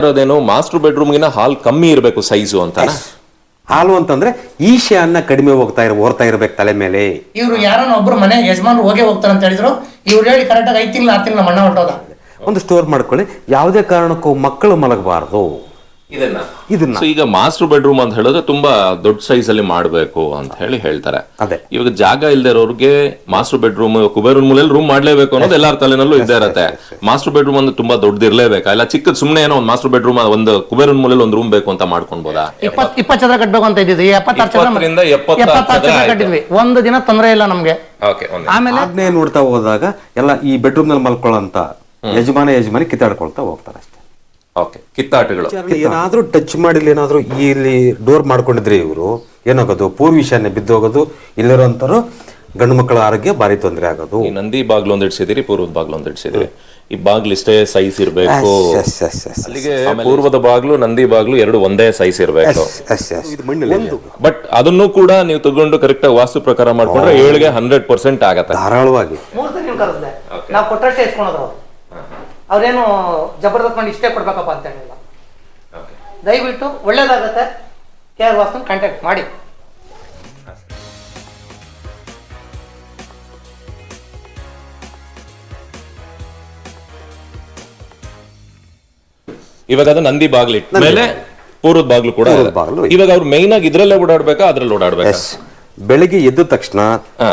ಇರೋದೇನು master ಬೆಡ್ರೂಮ್ಗಿನ ಹಾಲ್ ಕಮ್ಮಿ ಇರಬೇಕು size ಅಂತ ಹಾಲು ಅಂತಂದ್ರೆ ಈಶಾನ್ಯ ಕಡಿಮೆ ಹೋಗ್ತಾ ಇರ ಓರ್ತಾ ಇರ್ಬೇಕು ತಲೆ ಮೇಲೆ. ಇವ್ರು ಯಾರನ್ನ ಒಬ್ರು ಮನೆ ಯಜಮಾನ್ರು ಹೋಗೇ ಹೋಗ್ತಾರೆ ಅಂತ ಹೇಳಿದ್ರು ಇವ್ರು ಹೇಳಿ ಕರೆಕ್ಟಾಗಿ ಐದು ತಿಂಗಳು ಆರು ತಿಂಗಳು ಮಣ್ಣ ಹೊರಟೋದ. ಒಂದು ಸ್ಟೋರ್ ಮಾಡ್ಕೊಳ್ಳಿ ಯಾವುದೇ ಕಾರಣಕ್ಕೂ ಮಕ್ಕಳು ಮಲಗಬಾರ್ದು. ಇದನ್ನ. ಈಗ ಮಾಸ್ಟರ್ ಬೆಡ್ರೂಮ್ ಅಂತ ಹೇಳಿದ್ರೆ ತುಂಬಾ ದೊಡ್ಡ ಸೈಜ್ ಅಲ್ಲಿ ಮಾಡಬೇಕು ಅಂತ ಹೇಳಿ ಹೇಳ್ತಾರೆ. ಅದೇ. ಇವಾಗ ಜಾಗ ಇಲ್ದೇ ಇರೋರಿಗೆ ಮಾಸ್ಟರ್ ಬೆಡ್ರೂಮ್ ಕುಬೇರನ್ ಮೂಲೆಯಲ್ಲಿ ರೂಮ್ ಮಾಡ್ಲೇಬೇಕು ಅನ್ನೋದು ಎಲ್ಲಾರ ತಲೆನಲ್ಲೂ ಇದ್ದೇ ಇರತ್ತೆ. ಮಾಸ್ಟರ್ ಬೆಡ್ರೂಮ್ ಅಂದ್ರೆ ತುಂಬಾ ದೊಡ್ಡದಿರ್ಲೇಬೇಕಾ. ಇಲ್ಲ ಚಿಕ್ಕದ್ ಸುಮ್ನೆ ಏನೋ ಒಂದು ಮಾಸ್ಟರ್ ಬೆಡ್ರೂಮ್ ಒಂದು ಕುಬೇರನ್ ಮೂಲೆಯಲ್ಲಿ ಒಂದು ರೂಮ್ ಬೇಕು ಅಂತ ಮಾಡ್ಕೊಳ್ಬೋದಾ ಇಪ್ಪತ್ ಇಪ್ಪತ್ತು ಚದರ ಕಟ್ಟಬೇಕು ಅಂತ ಇದ್ದಿದ್ದು. ಎಪ್ಪತ್ತಾರು ಚದರ ಕಟ್ಟಿದ್ವಿ. ಒಂದು ದಿನ ತೊಂದರೆ ಇಲ್ಲ ನಮ್ಗೆ. ಓಕೆ ಆಮೇಲೆ ನೋಡ್ತಾ ಹೋದಾಗ ಎಲ್ಲ ಈ ಬೆಡ್ರೂಮ್ನಲ್ಲಿ ಮಲ್ಕೊಳ್ಳಂತ ಯಜಮಾನ ಯಜಮಾನಿ ಕಿತ್ತಾಡ್ಕೊಳ್ತಾ ಹೋಗ್ತಾರೆ ಅಷ್ಟೇ. ಓಕೆ ಕಿತ್ತಾಟಗಳು. ಏನಾದ್ರೂ ಟಚ್ ಮಾಡಿಲ್ಲ ಏನಾದ್ರೂ ಇಲ್ಲಿ ಡೋರ್ ಮಾಡ್ಕೊಂಡಿದ್ರೆ ಇವರು ಏನಾಗೋದು? ಪೂರ್ವಿಶಾನ್ಯ ಬಿದ್ದೋಗೋದು ಇಲ್ಲಿರೋಂಥವ್ರು ಗಂಡು ಮಕ್ಕಳ ಆರೋಗ್ಯ ಭಾರಿ ತೊಂದರೆ ಆಗೋದು. ಈ ನಂದಿ ಬಾಗ್ಲು ಒಂದ್ ಇಡ್ಸಿದಿರಿ ಪೂರ್ವದ ಬಾಗ್ಲು ಒಂದ್ ಇಡ್ಸಿದಿರಿ ಈ ಬಾಗ್ಲು ಇಷ್ಟೇ ಸೈಜ್ ಇರಬೇಕು. ಎಸ್, ಎಸ್, ಎಸ್, ಅಲ್ಲಿಗೆ ಪೂರ್ವದ ಬಾಗ್ಲು ನಂದಿ ಬಾಗ್ಲು ಎರಡು ಒಂದೇ ಸೈಜ್ ಇರಬೇಕು. Yes, yes. ಇದು ಮಣ್ಣಲ್ಲಿ ಬಟ್ ಅದನ್ನು ಕೂಡ ನೀವು ತಗೊಂಡು ಕರೆಕ್ಟ್ ಆಗಿ ವಾಸ್ತು ಪ್ರಕಾರ ಮಾಡ್ಕೊಂಡ್ರೆ ಏಳಿಗೆ ಹಂಡ್ರೆಡ್ ಪರ್ಸೆಂಟ್ ಆಗತ್ತೆ. ಧಾರಾಳವಾಗಿ. ಅವ್ರೇನು ಜಬರ್ದಸ್ತ್ ಮಾಡಿ ಇಷ್ಟೇ ಕೊಡ್ಬೇಕಪ್ಪ ಅಂತ ಹೇಳಿಲ್ಲ. ದಯವಿಟ್ಟು ಒಳ್ಳೇದಾಗತ್ತೆ. ಕೆ ಆರ್ ವಾಸನ್ ಕಾಂಟ್ಯಾಕ್ಟ್ ಮಾಡಿ. ಇವಾಗ ಅದು ನಂದಿ ಬಾಗ್ಲು ಇಟ್ಟ ಮೇಲೆ ಪೂರ್ವದ ಬಾಗ್ಲು ಕೂಡ ಪೂರ್ವದ ಇದೆ. ಬಾಗ್ಲು ಇದೆ. ಇವಾಗ ಅವ್ರು ಮೈನ್ ಆಗಿ ಇದ್ರಲ್ಲೇ ಓಡಾಡ್ಬೇಕಾ ಅದ್ರಲ್ಲಿ ಓಡಾಡ್ಬೇಕಾ? ಎಸ್ ಬೆಳಿಗ್ಗೆ ಎದ್ದ ತಕ್ಷಣ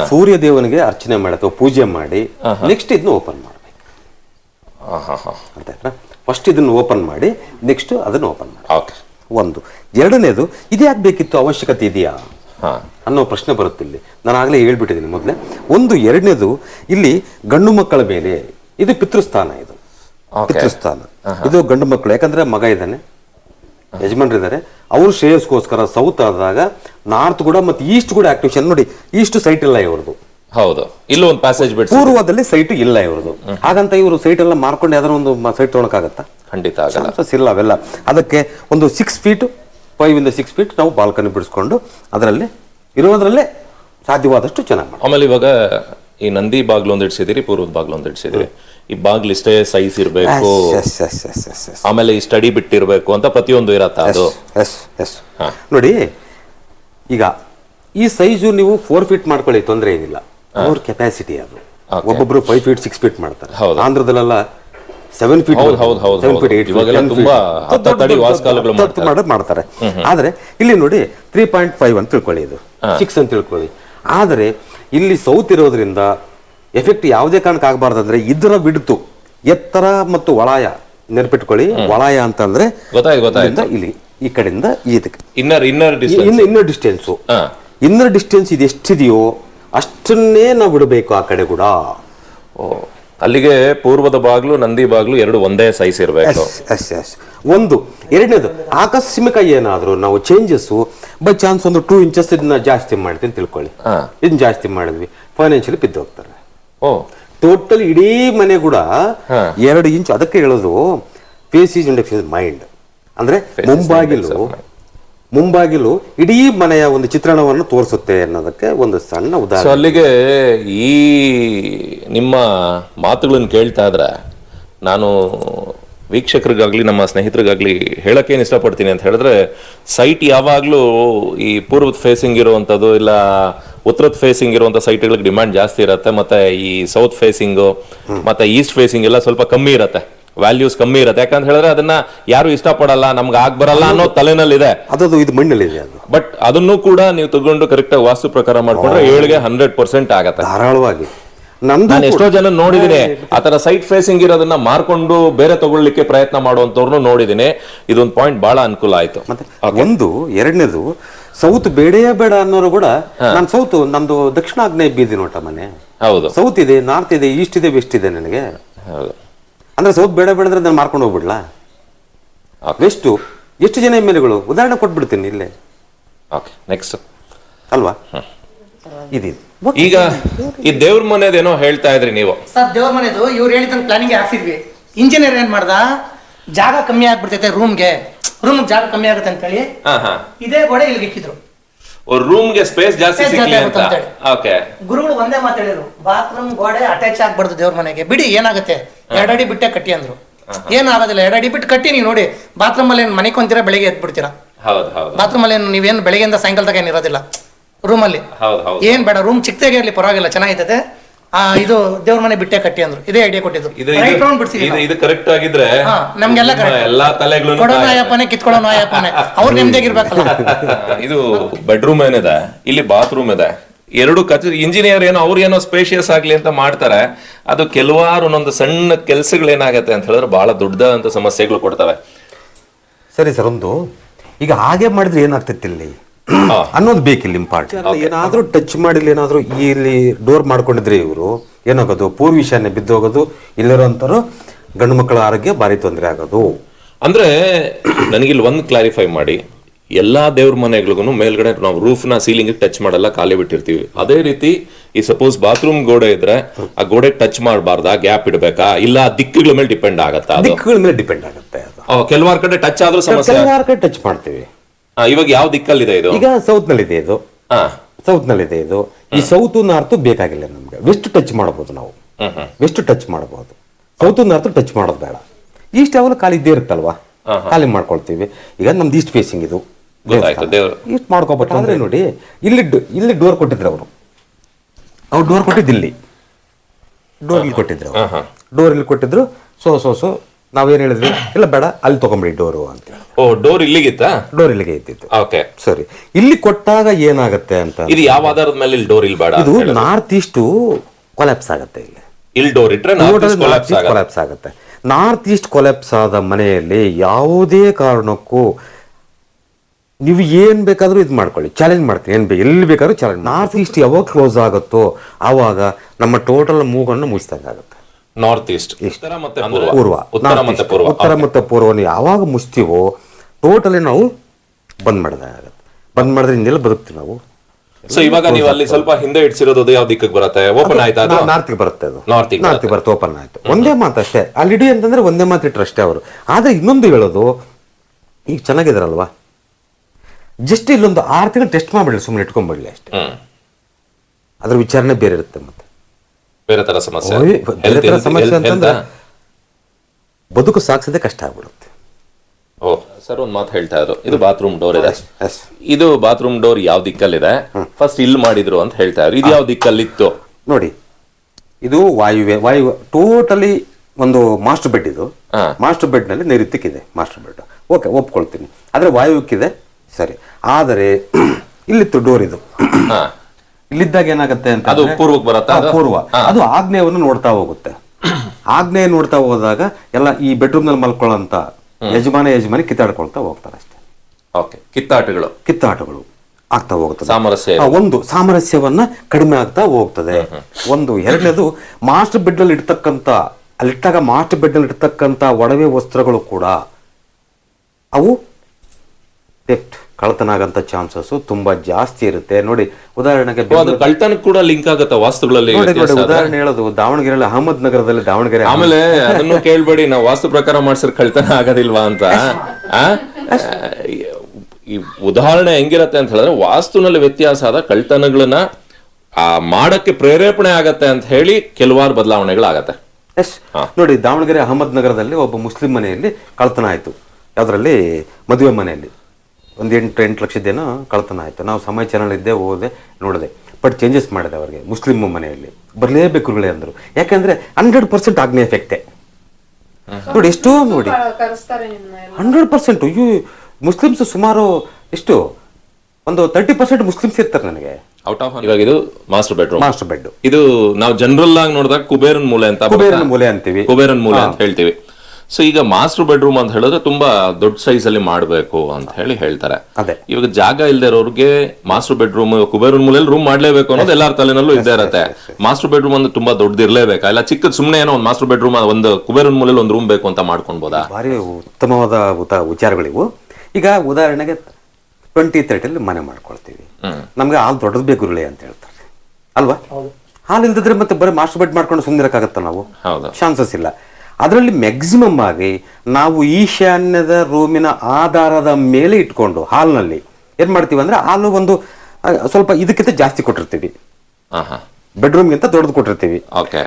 ಸೂರ್ಯ ದೇವನಿಗೆ ಅರ್ಚನೆ ಮಾಡಿ ಪೂಜೆ ಮಾಡಿ ನೆಕ್ಸ್ಟ್ ಇದನ್ನ ಓಪನ್ ಹಾ ಅಂತ ಫಸ್ಟ್ ಇದನ್ನು ಓಪನ್ ಮಾಡಿ ನೆಕ್ಸ್ಟ್ ಅದನ್ನು ಓಪನ್ ಮಾಡಿ. ಓಕೆ ಒಂದು. ಎರಡನೇದು ಇದ್ಯಾಕೆ ಬೇಕಿತ್ತು ಅವಶ್ಯಕತೆ ಇದೆಯಾ? ಅನ್ನೋ ಪ್ರಶ್ನೆ ಬರುತ್ತೆ ಇಲ್ಲಿ. ನಾನು ಆಗಲೇ ಹೇಳ್ಬಿಟ್ಟಿದ್ದೀನಿ ಮೊದಲೇ. ಒಂದು ಎರಡನೇದು ಇಲ್ಲಿ ಗಂಡು ಮಕ್ಕಳ ಮೇಲೆ ಇದು ಪಿತೃಸ್ಥಾನ ಇದು. ಪಿತೃಸ್ಥಾನ. ಇದು ಗಂಡು ಮಕ್ಕಳು ಯಾಕಂದ್ರೆ ಮಗ ಇದ್ದಾನೆ ಯಜಮಾನ್ರಿದ್ದಾರೆ. ಅವರು ಶ್ರೇಯಸ್ಗೋಸ್ಕರ ಸೌತ್ ಆದಾಗ ನಾರ್ತ್ ಕೂಡ ಮತ್ತೆ ಈಸ್ಟ್ ಕೂಡ ಆಕ್ಟಿವೇಶನ್ ನೋಡಿ ಈಸ್ಟ್ ಸೈಟ್ ಇಲ್ಲ ಇವ್ರದ್ದು. ಹೌದು. ಇಲ್ಲೂ ಒಂದು ಪ್ಯಾಸೇಜ್ ಬಿಟ್ಟು ಪೂರ್ವದಲ್ಲಿ ಸೈಟ್ ಇಲ್ಲ ಇವ್ರದ್ದು. ಹಾಗಂತ ಇವರು ಸೈಟ್ ಎಲ್ಲ ಮಾರ್ಕೊಂಡು ಯಾವ್ದಾರ ಒಂದು ಸೈಟ್ ತೊಗೊಳಕ್ಕಾಗತ್ತಾ? ಖಂಡಿತ ಆಗಲ್ಲ. ಚಾನ್ಸಸ್ ಇಲ್ಲ ಅವೆಲ್ಲ. ಅದಕ್ಕೆ ಒಂದು ಸಿಕ್ಸ್ ಫೀಟ್ ಫೈವ್ ಇಂದ ಸಿಕ್ಸ್ ಫೀಟ್ ನಾವು ಬಾಲ್ಕನಿ ಬಿಡಿಸ್ಕೊಂಡು ಅದರಲ್ಲಿ ಇರೋದ್ರಲ್ಲೇ ಸಾಧ್ಯವಾದಷ್ಟು ಚೆನ್ನಾಗಿ ಮಾಡಿ ಆಮೇಲೆ ಇವಾಗ ಈ ನಂದಿ ಬಾಗ್ಲು ಒಂದ್ ಇಡ್ಸಿದಿರಿ ಪೂರ್ವದ ಬಾಗ್ಲು ಒಂದ್ ಇಡ್ಸಿದಿರಿ ಈ ಬಾಗ್ಲು ಇಷ್ಟೇ ಸೈಜ್ ಇರಬೇಕು. Yes yes yes yes yes ಆಮೇಲೆ ಈ ಸ್ಟಡಿ ಬಿಟ್ಟಿರಬೇಕು ಅಂತ ಪ್ರತಿಯೊಂದು ಇರತ್ತ ಅದು. ಎಸ್ ಎಸ್ ನೋಡಿ ಈಗ ಈ ಸೈಜು ನೀವು ಫೋರ್ ಫೀಟ್ ಮಾಡ್ಕೊಳ್ಳಿ ತೊಂದರೆ ಏನಿಲ್ಲ. ಅವ್ರ ಕೆಪಾಸಿಟಿ ಅದು. ಒಬ್ಬೊಬ್ರು ಫೈವ್ ಫೀಟ್ ಸಿಕ್ಸ್ ಫೀಟ್ ಮಾಡ್ತಾರೆ. ಆಂಧ್ರದಲ್ಲೆಲ್ಲ seven feet seven feet. Eight ಅಡಿ ವಾಸ್ಕಾಲುಗಳು ಮಾಡ್ತಾರೆ. ಆದ್ರೆ ಇಲ್ಲಿ ನೋಡಿ ತ್ರೀ ಪಾಯಿಂಟ್ ಫೈವ್ ಅಂತ ತಿಳ್ಕೊಳ್ಳಿ ಇದು. ಸಿಕ್ಸ್ ಅಂತ ತಿಳ್ಕೊಳ್ಳಿ. ಆದ್ರೆ ಇಲ್ಲಿ ಸೌತ್ ಇರೋದ್ರಿಂದ ಎಫೆಕ್ಟ್ ಯಾವುದೇ ಕಾರಣಕ್ಕೆ ಆಗಬಾರ್ದಂದ್ರೆ ಇದರ ಬಿಡ್ತು ಎತ್ತರ ಮತ್ತು ಒಳಾಯ ನೆನಪಿಟ್ಕೊಳ್ಳಿ. ಒಳಾಯ ಅಂತಂದ್ರೆ ಅಂದ್ರೆ ಗೊತ್ತಾಯ್ತು ಇಲ್ಲಿ ಈ ಕಡೆಯಿಂದ ಇದಕ್ಕೆ. Inner inner inner distance inner distance ಇದು ಎಷ್ಟಿದೆಯೋ ಅಷ್ಟನ್ನೇ ನಾವು ಬಿಡಬೇಕು ಆ ಕಡೆ ಕೂಡ. ಓ ಅಲ್ಲಿಗೆ ಪೂರ್ವದ ಬಾಗ್ಲು ನಂದಿ ಬಾಗ್ಲು ಎರಡು ಒಂದೇ ಸೈಜ್ ಇರಬೇಕು. ಒಂದು ಎರಡನೇದು ಆಕಸ್ಮಿಕ ಏನಾದರೂ ನಾವು ಚೇಂಜಸ್ಸು ಬೈ ಚಾನ್ಸ್ ಒಂದು ಟೂ ಇಂಚಸ್ ಇದನ್ನ ಜಾಸ್ತಿ ಮಾಡ್ತೀನಿ ತಿಳ್ಕೊಳ್ಳಿ. ಇದನ್ನ ಜಾಸ್ತಿ ಮಾಡಿದ್ವಿ. ಫೈನಾನ್ಷಿಯಲಿ ಬಿದ್ದು ಹೋಗ್ತಾರೆ ಓ. ಟೋಟಲ್ ಇಡೀ ಮನೆ ಕೂಡ. ಎರಡು ಇಂಚು ಅದಕ್ಕೆ ಹೇಳೋದು ಫೇಸ್ ಈಸ್ ಇಂಡಕ್ಷನ್ ಮೈಂಡ್ ಅಂದ್ರೆ ಮುಂಬಾಗಿಲು. ಮುಂಬಾಗಿಲು ಇಡೀ ಮನೆಯ ಒಂದು ಚಿತ್ರಣವನ್ನು ತೋರಿಸುತ್ತೆ ಅನ್ನೋದಕ್ಕೆ ಒಂದು ಸಣ್ಣ ಸೊ ಉದಾಹರಣೆ. ಅಲ್ಲಿಗೆ ಈ ನಿಮ್ಮ ಮಾತುಗಳನ್ನು ಕೇಳ್ತಾ ಇದ್ರೆ ನಾನು ವೀಕ್ಷಕರಿಗಾಗ್ಲಿ ನಮ್ಮ ಸ್ನೇಹಿತರಿಗಾಗ್ಲಿ ಹೇಳಕ್ಕೇನು ಇಷ್ಟಪಡ್ತೀನಿ ಅಂತ ಹೇಳಿದ್ರೆ ಸೈಟ್ ಯಾವಾಗಲೂ ಈ ಪೂರ್ವದ ಫೇಸಿಂಗ್ ಇರುವಂಥದ್ದು ಇಲ್ಲ ಉತ್ತರದ ಫೇಸಿಂಗ್ ಇರುವಂಥ ಸೈಟ್ಗಳಿಗೆ ಡಿಮ್ಯಾಂಡ್ ಜಾಸ್ತಿ ಇರುತ್ತೆ ಮತ್ತೆ ಈ ಸೌತ್ ಫೇಸಿಂಗು ಮತ್ತೆ ಈಸ್ಟ್ ಫೇಸಿಂಗ್ ಎಲ್ಲ ಸ್ವಲ್ಪ ಕಮ್ಮಿ ಇರುತ್ತೆ. ವ್ಯಾಲ್ಯೂಸ್ ಕಮ್ಮಿ ಇರುತ್ತೆ. ಯಾಕಂತ ಹೇಳಿದ್ರೆ ಅದನ್ನ ಯಾರು ಇಷ್ಟಪಡಲ್ಲ ನಮ್ಗೆ ಆಗ್ ಬರಲ್ಲ ಅನ್ನೋ ತಲೆನಲ್ಲಿದೆ. ಅದದು ಇದು ಮಣ್ಣಲ್ಲಿದೆ ಅದು. ಬಟ್ ಅದನ್ನು ಕೂಡ ನೀವು ತಗೊಂಡು ಕರೆಕ್ಟ್ ಆಗಿ ವಾಸ್ತು ಪ್ರಕಾರ ಮಾಡ್ಕೊಂಡ್ರೆ ಏಳಿಗೆ ಹಂಡ್ರೆಡ್ ಪರ್ಸೆಂಟ್ ಆಗತ್ತೆ. ಧಾರಾಳವಾಗಿ. ನಾನು ಎಷ್ಟೋ ಜನ ನೋಡಿದೀನಿ ಆತರ ಸೈಟ್ ಫೇಸಿಂಗ್ ಇರೋದನ್ನ ಮಾರ್ಕೊಂಡು ಬೇರೆ ತಗೊಳ್ಳಿಕ್ಕೆ ಪ್ರಯತ್ನ ಮಾಡುವಂತವ್ರನ್ನು ನೋಡಿದೀನಿ. ಇದೊಂದು ಪಾಯಿಂಟ್ ಬಹಳ ಅನುಕೂಲ ಆಯ್ತು. ಒಂದು ಎರಡನೇದು ಸೌತ್ ಬೇಡೇ ಬೇಡ ಅನ್ನೋರು ಕೂಡ ನಾನು ಸೌತ್ ನಮ್ದು ದಕ್ಷಿಣ ಆಗ್ನೇಯ ಬೀದಿ ನೋಟ ಮನೆ. ಹೌದು. ಸೌತ್ ಇದೆ ನಾರ್ತ್ ಇದೆ ಈಸ್ಟ್ ಇದೆ ವೆಸ್ಟ್ ಇದೆ ನನಗೆ. ಹೌದು. ಅಂದ್ರೆ ಸೌತ್ ಬೇಡ ಬೇಡ ಅಂದ್ರೆ ನಾನು ಮಾರ್ಕೊಂಡು ಹೋಗ್ಬಿಡ್ಲಾ? ಎಷ್ಟು? ಎಷ್ಟು ಜನ ಎಂ ಎಲ್ಗಳು ಉದಾಹರಣೆ ಕೊಟ್ಬಿಡ್ತೀನಿ ಇಲ್ಲೇ. ಓಕೆ ನೆಕ್ಸ್ಟ್ ಅಲ್ವಾ? ಇದಿದೆ. ಈಗ ಈ ದೇವ್ರ ಮನೆದೇನೋ ಹೇಳ್ತಾ ಇದ್ರಿ ನೀವು. ಸರ್ ದೇವ್ರ ಮನೆದು ಇವ್ರು ಹೇಳಿದ ಪ್ಲಾನಿಂಗ್ ಹಾಕ್ಸಿದ್ವಿ. ಇಂಜಿನಿಯರ್ ಏನ್ ಮಾಡ್ದ? ಜಾಗ ಕಮ್ಮಿ ಆಗ್ಬಿಡ್ತೈತೆ ರೂಮ್ಗೆ ರೂಮ್ ಜಾಗ ಕಮ್ಮಿ ಆಗುತ್ತೆ ಅಂತೇಳಿ ಹಾ ಹಾ. ಇದೇ ಗೋಡೆ ಇಲ್ಲಿ ಇಕ್ಕಿದ್ರು. ರೂಮ್ಗೆ ಸ್ಪೇಸ್ ಜಾಸ್ತಿ ಸಿಗ್ಲಿ ಅಂತ. ಓಕೆ ಗುರುಗಳು ಒಂದೇ ಮಾತು ಹೇಳಿದ್ರು ಬಾತ್ರೂಮ್ ಗೋಡೆ ಅಟ್ಯಾಚ್ ಆಗ್ಬಾರ್ದು ದೇವ್ರ ಮನೆಗೆ. ಬಿಡಿ ಏನಾಗುತ್ತೆ? ಎರಡಡಿ ಬಿಟ್ಟೆ ಕಟ್ಟಿ ಅಂದ್ರು. ಏನಾಗೋದಿಲ್ಲ ಆಗೋದಿಲ್ಲ ಎರಡು ಅಡಿ ಬಿಟ್ಟು ಕಟ್ಟಿ ನೀವು ನೋಡಿ ಬಾತ್ರೂಮ್ ಅಲ್ಲಿ ಮನೆ ಕೊಂತೀರಾ ಬೆಳಿಗ್ಗೆ ಎದ್ಬಿಡ್ತೀರಾ? ಹೌದು ಹೌದು. ಬಾತ್ರೂಮಲ್ಲಿ ಏನು ನೀವೇನು ಬೆಳಗ್ಗೆಯಿಂದ ಸಾಯಂಕಾಲದಾಗ ಏನಿರೋದಿಲ್ಲ ರೂಮಲ್ಲಿ ಹೌದು ಹೌದು. ಏನ್ ಬೇಡ ರೂಮ್ ಚಿಕ್ಕದಾಗಿ ಇರಲಿ ಪರವಾಗಿಲ್ಲ ಚೆನ್ನಾಗೈತೆ ಆ ಇದು ದೇವ್ರ ಮನೆ ಬಿಟ್ಟೆ ಕಟ್ಟಿ ಅಂದ್ರು. ಇದೇ ಐಡಿಯಾ ಕೊಟ್ಟಿದ್ರು ಇದು ರೈಟ್ ರೌಂಡ್ ಇದು- ಬಿಡ್ಸಿದೀವಿ ಇದು ಇದು ಕರೆಕ್ಟ್ ಆಗಿದ್ರೆ ಹಾ, ನಮ್ಗೆಲ್ಲ correct. ಎಲ್ಲಾ ತಲೆಗಳು ಕೊಡೋಣ ಆಯಪ್ಪನೆ ಕಿತ್ಕೊಳ್ಳೋಣ ಆಯಪ್ಪನೆ ಅವ್ರು ನೆಮ್ಮದಿಯಾಗಿರ್ಬೇಕಲ್ಲ ಇದು ಬೆಡ್ರೂಮ್ ಏನಿದೆ? ಇಲ್ಲಿ ಬಾತ್ರೂಮ್ ಇದೆ. ಎರಡು ಕಚ ಇಂಜಿನಿಯರ್ ಏನೋ ಅವ್ರು ಏನೋ ಸ್ಪೇಷಿಯಸ್ ಆಗ್ಲಿ ಅಂತ ಮಾಡ್ತಾರೆ. ಅದು ಕೆಲವಾರು ಒಂದೊಂದು ಸಣ್ಣ ಕೆಲ್ಸಗಳೇನಾಗತ್ತೆ ಅಂತ ಹೇಳಿದ್ರೆ ಬಹಳ ದೊಡ್ಡದಾದಂತ ಸಮಸ್ಯೆಗಳು ಕೊಡ್ತವೆ. ಸರಿ ಸರ್ ಒಂದು. ಈಗ ಹಾಗೆ ಮಾಡಿದ್ರೆ ಏನಾಗ್ತೈತಿ ಇಲ್ಲಿ. ಅನ್ನೋದು ಬೇಕಿಲ್ಲ ಇಂಪಾರ್ಟೆಂಟ್ ಏನಾದ್ರೂ ಟಚ್ ಮಾಡಿಲ್ಲ ಏನಾದ್ರೂ ಇಲ್ಲಿ ಡೋರ್ ಮಾಡ್ಕೊಂಡಿದ್ರೆ ಇವರು ಏನಾಗೋದು? ಪೂರ್ವಿಷಾನ್ಯ ಬಿದ್ದೋಗೋದು ಇಲ್ಲಿರೋಂಥವ್ರು ಗಂಡು ಮಕ್ಕಳ ಆರೋಗ್ಯ ಭಾರಿ ತೊಂದರೆ ಆಗೋದು. ಅಂದ್ರೆ ನನಗಿಲ್ಲಿ ಒಂದು ಕ್ಲಾರಿಫೈ ಮಾಡಿ ಎಲ್ಲಾ ದೇವ್ರ ಮನೆಗಳಿಗೂ ಮೇಲ್ಗಡೆ ನಾವು ರೂಫ್ನ ಸೀಲಿಂಗ್ ಟಚ್ ಮಾಡಲ್ಲ ಖಾಲಿ ಬಿಟ್ಟಿರ್ತೀವಿ. ಅದೇ ರೀತಿ ಈ ಸಪೋಸ್ ಬಾತ್ರೂಮ್ ಗೋಡೆ ಇದ್ರೆ ಆ ಗೋಡೆ ಟಚ್ ಮಾಡಬಾರ್ದಾ ಗ್ಯಾಪ್ ಇಡಬೇಕಾ? ಇಲ್ಲ ದಿಕ್ಕುಗಳ ಮೇಲೆ ಡಿಪೆಂಡ್ ಆಗತ್ತಾ ಅದು? ದಿಕ್ಕುಗಳ ಮೇಲೆ ಡಿಪೆಂಡ್ ಆಗುತ್ತೆ ಕೆಲವಾರು ಆ, ಕೆಲವಾರ್ ಕಡೆ ಟಚ್ ಆದ್ರೂ ಸಮಸ್ಯೆ ಕೆಲವಾರು ಕಡೆ ಟಚ್ ಮಾಡ್ತೀವಿ. ಇವಾಗ ಯಾವ ದಿಕ್ಕಲ್ಲಿದೆ ಇದು? ಈಗ ಸೌತ್ ನಲ್ಲಿದೆ ಇದು. ಹಾ ಸೌತ್ ನಲ್ಲಿದೆ ಇದು. ಈ ಸೌತ್ ನಾರ್ತ್ ಬೇಕಾಗಿಲ್ಲ ನಮ್ಗೆ. ವೆಸ್ಟ್ ಟಚ್ ಮಾಡಬಹುದು ನಾವು. ವೆಸ್ಟ್ ಟಚ್ ಮಾಡಬಹುದು ಸೌತ್ ನಾರ್ತ್ ಟಚ್ ಮಾಡೋದು ಬೇಡ. ಈಸ್ಟ್ ಯಾವಾಗಲೂ ಖಾಲಿ ಇದ್ದೇ ಇರುತ್ತಲ್ವಾ? ಖಾಲಿ ಮಾಡ್ಕೊಳ್ತೀವಿ. ಈಗ ನಮ್ದು ಈಸ್ಟ್ ಫೇಸಿಂಗ್ ಇದು. ಈಸ್ಟ್ ಮಾಡ್ಕೋಬೇಕು ಅಂದ್ರೆ ನೋಡಿ ಇಲ್ಲಿ ಇಲ್ಲಿ ಡೋರ್ ಕೊಟ್ಟಿದ್ರು ಅವರು. ಅವ್ರು ಡೋರ್ ಕೊಟ್ಟಿದ್ದು ಇಲ್ಲಿ. ಡೋರ್ ಇಲ್ಲಿ ಕೊಟ್ಟಿದ್ರು ಡೋರ್ ಇಲ್ಲಿ ಕೊಟ್ಟಿದ್ರು. ಸೊ ಸೊ ಸೊ ನಾವೇನ್ ಹೇಳಿದ್ವಿ? ಇಲ್ಲ ಬೇಡ ಅಲ್ಲಿ ತಗೊಂಬಿಡಿ ಡೋರು ಅಂತ ಓ ಡೋರ್ ಇಲ್ಲಿಗಿತ್ತಾ? ಡೋರ್ ಇಲ್ಲಿಗೆ ಇದ್ದಿತ್ತು. ಓಕೆ. ಸರಿ. ಇಲ್ಲಿ ಕೊಟ್ಟಾಗ ಏನಾಗುತ್ತೆ ಅಂತ ಇದು ಯಾವ ಆಧಾರದ ಮೇಲೆ ಇಲ್ಲಿ ಡೋರ್ ಇಲ್ಲಿ ಬೇಡ ಇದು ನಾರ್ತ್ ಈಸ್ಟು ಕೊಲ್ಯಾಪ್ಸ್ ಆಗುತ್ತೆ ಇಲ್ಲಿ. ಇಲ್ಲಿ ಡೋರ್ ಇಟ್ರೆ ಕೊಲ್ಯಾಪ್ಸ್ ಆಗುತ್ತೆ. ನಾರ್ತ್ ಈಸ್ಟ್ ಕೊಲ್ಯಾಪ್ಸ್ ಆದ ಮನೆಯಲ್ಲಿ ಯಾವುದೇ ಕಾರಣಕ್ಕೂ ನೀವು ಏನು ಬೇಕಾದರೂ ಇದು ಮಾಡ್ಕೊಳ್ಳಿ. ಚಾಲೆಂಜ್ ಮಾಡ್ತೀನಿ. ಏನು ಬೇಕು ಎಲ್ಲಿ ಬೇಕಾದ್ರೂ ಚಾಲೆಂಜ್ ನಾರ್ತ್ ಈಸ್ಟ್ ಯಾವಾಗ ಕ್ಲೋಸ್ ಆಗುತ್ತೋ ಆವಾಗ ನಮ್ಮ ಟೋಟಲ್ ಮೂಗನ್ನು ಮುಗಿಸ್ದಂಗೆ ಆಗುತ್ತೆ ನಾರ್ತ್ ಈಸ್ಟ್ ಉತ್ತರ ಮತ್ತೆ ಪೂರ್ವ. ಉತ್ತರ ಮತ್ತೆ ಪೂರ್ವ. ಉತ್ತರ ಮತ್ತೆ ಪೂರ್ವನ ಯಾವಾಗ ಮುಚ್ತೀವೋ ಟೋಟಲಿ ನಾವು ಬಂದ್ ಮಾಡಿದಾಗುತ್ತೆ ಬಂದ್ ಮಾಡಿದ್ರೆ ಇನ್ನೆಲ್ಲ ಬದುಕ್ತೀವಿ ನಾವು? ಸೊ ಇವಾಗ ನೀವು ಅಲ್ಲಿ ಸ್ವಲ್ಪ ಹಿಂದೆ ಇಡ್ಸಿರೋದು ಅದು ಯಾವ ದಿಕ್ಕಕ್ಕೆ ಬರುತ್ತೆ. ಓಪನ್ ಆಯ್ತಾ ಅದು? ನಾರ್ತ್ಗೆ ಬರುತ್ತೆ ಅದು. ನಾರ್ತ್ಗೆ ನಾರ್ತ್ಗೆ ಬರುತ್ತೆ ಓಪನ್ ಆಯ್ತು. ಒಂದೇ ಮಾತು ಅಷ್ಟೇ. ಅಲ್ಲಿ ಇಡಿ ಅಂತಂದ್ರೆ ಒಂದೇ ಮಾತು ಇಟ್ರು ಅಷ್ಟೇ ಅವರು. ಆದ್ರೆ ಇನ್ನೊಂದು ಹೇಳೋದು ಈಗ ಚೆನ್ನಾಗಿದಾರಲ್ವಾ? ಜಸ್ಟ್ ಇಲ್ಲೊಂದು ಆರು ತಿಂಗಳು ಟೆಸ್ಟ್ ಮಾಡ್ಬಿಡ್ಲಿ ಸುಮ್ಮನೆ ಇಟ್ಕೊಂಡ್ಬಿಡ್ಲಿ ಅಷ್ಟೇ. ಅದ್ರ ವಿಚಾರಣೆ ಬೇರೆ ಇರುತ್ತೆ ಮತ್ತೆ. ಬೇರೆ ತರ ಸಮಸ್ಯೆ ಬೇರೆ ತರ ಸಮಸ್ಯೆ ಅಂತಂದ್ರೆ ಬದುಕು ಸಾಗಿಸೋದೇ ಕಷ್ಟ ಆಗ್ಬಿಡುತ್ತೆ? ಓ ಸರ್ ಒಂದ್ ಮಾತು ಹೇಳ್ತಾ ಇದ್ರು ಇದು ಬಾತ್ರೂಮ್ ಡೋರ್ ಇದೆ. ಇದು ಬಾತ್ರೂಮ್ ಡೋರ್ ಯಾವ ದಿಕ್ಕಲ್ಲಿದೆ? ಫಸ್ಟ್ ಇಲ್ಲಿ ಮಾಡಿದ್ರು ಅಂತ ಹೇಳ್ತಾ ಇದ್ರು ಇದು ಯಾವ ದಿಕ್ಕಲ್ಲಿತ್ತು? ನೋಡಿ ಇದು ವಾಯುವೆ ವಾಯು ಟೋಟಲಿ ಒಂದು ಮಾಸ್ಟರ್ ಬೆಡ್ ಇದು. ಮಾಸ್ಟರ್ ಬೆಡ್ನಲ್ಲಿ ನೈಋತ್ಯಕ್ಕಿದೆ ಮಾಸ್ಟರ್ ಬೆಡ್ ಓಕೆ ಒಪ್ಕೊಳ್ತೀನಿ. ಆದ್ರೆ ವಾಯುವಿಕ್ಕಿದೆ ಸರಿ. ಆದರೆ ಇಲ್ಲಿತ್ತು ಡೋರ್ ಇದು. ಹಾ. ಇಲ್ಲಿದ್ದಾಗ ಏನಾಗುತ್ತೆ ಅಂತ ಅದು ಪೂರ್ವಕ್ಕೆ ಬರುತ್ತೆ ಪೂರ್ವ. ಅದು ಆಗ್ನೇಯವನ್ನು ನೋಡ್ತಾ ಹೋಗುತ್ತೆ. ಆಗ್ನೇಯ ನೋಡ್ತಾ ಹೋದಾಗ ಎಲ್ಲ ಈ ಬೆಡ್ರೂಮ್ನಲ್ಲಿ ಮಲ್ಕೊಳ್ಳೋಂತ ಯಜಮಾನ ಯಜಮಾನಿ ಕಿತ್ತಾಡ್ಕೊಳ್ತಾ ಹೋಗ್ತಾರೆ ಅಷ್ಟೇ. ಓಕೆ. ಕಿತ್ತಾಟಗಳು. ಕಿತ್ತಾಟಗಳು ಆಗ್ತಾ ಹೋಗುತ್ತದೆ. ಸಾಮರಸ್ಯ ಒಂದು ಸಾಮರಸ್ಯವನ್ನ ಕಡಿಮೆ ಆಗ್ತಾ ಹೋಗ್ತದೆ. ಒಂದು. ಎರಡನೇದು ಮಾಸ್ಟರ್ ಬೆಡ್ ಅಲ್ಲಿ ಇಡ್ತಕ್ಕಂತ ಅಲ್ಲಿಟ್ಟಾಗ ಮಾಸ್ಟರ್ ಬೆಡ್ ಅಲ್ಲಿ ಇಡ್ತಕ್ಕಂತ ಒಡವೆ ವಸ್ತ್ರಗಳು ಕೂಡ ಅವು ಥೆಫ್ಟ್ ಕಳ್ತನ ಆಗಂತ ಚಾನ್ಸಸ್ ತುಂಬಾ ಜಾಸ್ತಿ ಇರುತ್ತೆ. ನೋಡಿ ಉದಾಹರಣೆಗೆ ಕಳ್ತನಕ್ಕೆ ಕೂಡ ಲಿಂಕ್ ಆಗುತ್ತೆ ವಾಸ್ತುಗಳಲ್ಲಿ? ಉದಾಹರಣೆ ಹೇಳೋದು ದಾವಣಗೆರೆ ಅಹಮದ್ ನಗರದಲ್ಲಿ ದಾವಣಗೆರೆ ಆಮೇಲೆ ಅದನ್ನು ಕೇಳ್ಬೇಡಿ ನಾವು ವಾಸ್ತು ಪ್ರಕಾರ ಮಾಡ್ಸಿರ್ ಕಳ್ತನ ಆಗೋದಿಲ್ವಾ ಅಂತ? ಈ ಉದಾಹರಣೆ ಹೆಂಗಿರತ್ತೆ ಅಂತ ಹೇಳಿದ್ರೆ ವಾಸ್ತುನಲ್ಲಿ ವ್ಯತ್ಯಾಸ ಆದ ಕಳ್ತನಗಳನ್ನ ಆ ಮಾಡಕ್ಕೆ ಪ್ರೇರೇಪಣೆ ಆಗತ್ತೆ ಅಂತ ಹೇಳಿ ಕೆಲವಾರು ಬದಲಾವಣೆಗಳಾಗತ್ತೆ. ಎಸ್. ನೋಡಿ ದಾವಣಗೆರೆ ಅಹಮದ್ ನಗರದಲ್ಲಿ ಒಬ್ಬ ಮುಸ್ಲಿಂ ಮನೆಯಲ್ಲಿ ಕಳ್ತನ ಆಯ್ತು. ಅದರಲ್ಲಿ ಮದುವೆ ಮನೆಯಲ್ಲಿ. ಒಂದು ಎಂಟು ಎಂಟು ಲಕ್ಷದ್ದೇನೋ ಕಳ್ತನ ಆಯ್ತು. ನಾವು ಸಮಯ ಚಾನಲ್ ಇದ್ದೆ ಹೋದೆ ನೋಡಿದೆ. ಬಟ್ ಚೇಂಜಸ್ ಮಾಡಿದೆ ಅವರಿಗೆ ಮುಸ್ಲಿಮ್ ಮನೆಯಲ್ಲಿ. ಬರಲೇಬೇಕು ಗುರುಗಳೇ ಅಂದರು. ಯಾಕಂದ್ರೆ ಹಂಡ್ರೆಡ್ ಪರ್ಸೆಂಟ್ ಆಗ್ನೇ ಎಫೆಕ್ಟೇ ನೋಡಿ ಎಷ್ಟೋ ನೋಡಿ. ಕರೆಸ್ತಾರೆ ನಿಮ್ನ ಎಲ್ಲ. ಹಂಡ್ರೆಡ್ ಪರ್ಸೆಂಟ್ ಅಯ್ಯೋ ಮುಸ್ಲಿಮ್ಸ್ ಸುಮಾರು ಎಷ್ಟು? ಒಂದು ತರ್ಟಿ ಪರ್ಸೆಂಟ್ ಮುಸ್ಲಿಮ್ಸ್ ಇರ್ತಾರೆ ನನಗೆ. ಔಟ್ ಆಫ್ ಇವಾಗ ಇದು ಮಾಸ್ಟರ್ ಬೆಡ್ರೂಮ್ ಮಾಸ್ಟರ್ ಬೆಡ್ ಇದು ನಾವು ಜನರಲ್ ಆಗಿ ನೋಡಿದಾಗ ಕುಬೇರನ್ ಮೂಲೆ ಅಂತ ಕುಬೇರನ್? ಮೂಲೆ ಅಂತೀವಿ. ಕುಬೇರನ್ ಮೂಲೆ ಅಂತ ಹೇಳ್ತೀವಿ. ಸೊ ಈಗ ಮಾಸ್ಟರ್ ಬೆಡ್ರೂಮ್ ಅಂತ ಹೇಳಿದ್ರೆ ತುಂಬಾ ದೊಡ್ಡ ಸೈಜ್ ಅಲ್ಲಿ ಮಾಡಬೇಕು ಅಂತ ಹೇಳಿ ಹೇಳ್ತಾರೆ. ಅದೇ. ಇವಾಗ ಜಾಗ ಇಲ್ದೇ ಇರೋರಿಗೆ ಮಾಸ್ಟರ್ ಬೆಡ್ರೂಮ್ ಕುಬೇರನ್ ಮೂಲೆಯಲ್ಲಿ ರೂಮ್ ಮಾಡ್ಲೇಬೇಕು ಅನ್ನೋದು ಎಲ್ಲಾರ ತಲೆನಲ್ಲೂ ಇದ್ದೇ ಇರತ್ತೆ. ಮಾಸ್ಟರ್ ಬೆಡ್ರೂಮ್ ಅಂದ್ರೆ ತುಂಬಾ ದೊಡ್ಡದಿರ್ಲೇಬೇಕಾ? ಇಲ್ಲ ಚಿಕ್ಕದ್ ಸುಮ್ಮನೆ ಏನೋ ಒಂದು ಮಾಸ್ಟರ್ ಬೆಡ್ರೂಮ್ ಒಂದು ಕುಬೇರನ್ ಮೂಲೆಯಲ್ಲಿ ಒಂದು ರೂಮ್ ಬೇಕು ಅಂತ ಮಾಡ್ಕೊಳ್ಬೋದಾ ಭಾರಿ ಉತ್ತಮವಾದ ಉತ ವಿಚಾರಗಳಿವು. ಈಗ ಉದಾಹರಣೆಗೆ ಟ್ವೆಂಟಿ ತರ್ಟಿಯಲ್ಲಿ ಮನೆ ಮಾಡ್ಕೊಳ್ತೀವಿ. ನಮ್ಗೆ ಹಾಲು ದೊಡ್ಡದು ಬೇಕು ಗುರುಳೆ ಅಂತ ಹೇಳ್ತಾರೆ. ಅಲ್ವಾ? ಹಾಲು ಇಲ್ದಿದ್ರೆ ಮತ್ತೆ ಬರೀ ಮಾಸ್ಟರ್ ಬೆಡ್ ಮಾಡ್ಕೊಂಡು ಸುಮ್ಮನಿರಕ್ಕಾಗತ್ತ ನಾವು? ಹೌದು. ಚಾನ್ಸಸ್ ಇಲ್ಲ. ಅದರಲ್ಲಿ ಮ್ಯಾಕ್ಸಿಮಮ್ ಆಗಿ ನಾವು ಈಶಾನ್ಯದ ರೂಮಿನ ಆಧಾರದ ಮೇಲೆ ಇಟ್ಕೊಂಡು ಹಾಲ್ನಲ್ಲಿ ಏನು ಮಾಡ್ತೀವಿ ಅಂದ್ರೆ ಹಾಲು ಒಂದು ಸ್ವಲ್ಪ ಇದಕ್ಕಿಂತ ಜಾಸ್ತಿ ಕೊಟ್ಟಿರ್ತೀವಿ. ಬೆಡ್ರೂಮ್ಗಿಂತ ದೊಡ್ಡದು ಕೊಟ್ಟಿರ್ತೀವಿ.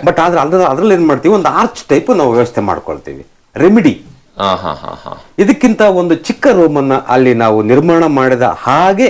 ಬಟ್ ಆದ್ರೆ ಅದ್ರ ಅದ್ರಲ್ಲಿ ಏನು ಮಾಡ್ತೀವಿ? ಒಂದು ಆರ್ಚ್ ಟೈಪ್ ನಾವು ವ್ಯವಸ್ಥೆ ಮಾಡ್ಕೊಳ್ತೀವಿ. ರೆಮಿಡಿ ಇದಕ್ಕಿಂತ ಒಂದು ಚಿಕ್ಕ ರೂಮನ್ನ ಅಲ್ಲಿ ನಾವು ನಿರ್ಮಾಣ ಮಾಡಿದ ಹಾಗೆ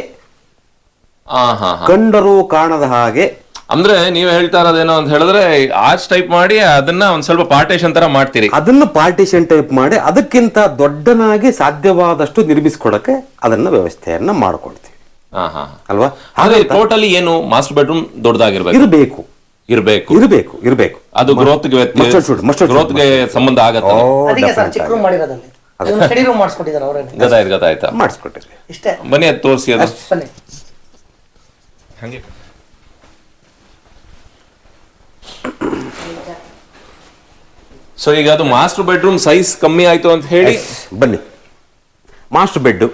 ಕಂಡರೂ ಕಾಣದ ಹಾಗೆ ಅಂದ್ರೆ ನೀವು ಹೇಳ್ತಾ ಇರೋದೇನೋ ಅಂತ ಹೇಳಿದ್ರೆ ಆರ್ಚ್ ಟೈಪ್ ಮಾಡಿ ಅದನ್ನ ಒಂದ್ ಸ್ವಲ್ಪ ಪಾರ್ಟೇಷನ್ ತರ ಮಾಡ್ತೀರಿ. ಅದನ್ನು ಪಾರ್ಟಿಷನ್ ಟೈಪ್ ಮಾಡಿ ಅದಕ್ಕಿಂತ ದೊಡ್ಡನಾಗಿ ಸಾಧ್ಯವಾದಷ್ಟು ನಿರ್ಮಿಸ್ಕೊಡಕ್ಕೆ ಅದನ್ನ ವ್ಯವಸ್ಥೆಯನ್ನ ಮಾಡ್ಕೊಳ್ತೀವಿ. ಹಾ ಹಾ ಅಲ್ವಾ? ಹಾಗೆ ಟೋಟಲಿ ಏನು ಮಾಸ್ಟರ್ ಬೆಡ್ರೂಮ್ ದೊಡ್ಡದಾಗಿರ್ಬೇಕು? ಇರಬೇಕು. ಇರ್ಬೇಕು. ಇರಬೇಕು ಇರಬೇಕು. ಅದು growth mustard shoot, mustard shoot. ಗ್ರೋತ್ಗೆ ಸಂಬಂಧ ಆಗತ್ತೆ ಅದಕ್ಕೆ ಸರ್ ಚಿಕ್ಕ ರೂಮ್ ಮಾಡಿರೋದಲ್ಲಿ. ಸ್ಟಡಿ ರೂಮ್ ಅವರೇನೆ. ಗೊತ್ತಾಯ್ತು ಗೊತ್ತಾಯ್ತಾ ಮಾಡಿಸ್ಕೊಟ್ಟಿದ್ವಿ ಇಷ್ಟೇ. ಬನ್ನಿ ಅದು ತೋರಿಸಿ ಅದು. ಬನ್ನಿ. ಹಂಗೆ. ಸೊ ಈಗ ಅದು ಮಾಸ್ಟರ್ ಬೆಡ್ರೂಮ್ ಸೈಜ್ ಕಮ್ಮಿ ಆಯ್ತು ಅಂತ ಹೇಳಿ ಬನ್ನಿ. ಮಾಸ್ಟರ್ ಬೆಡ್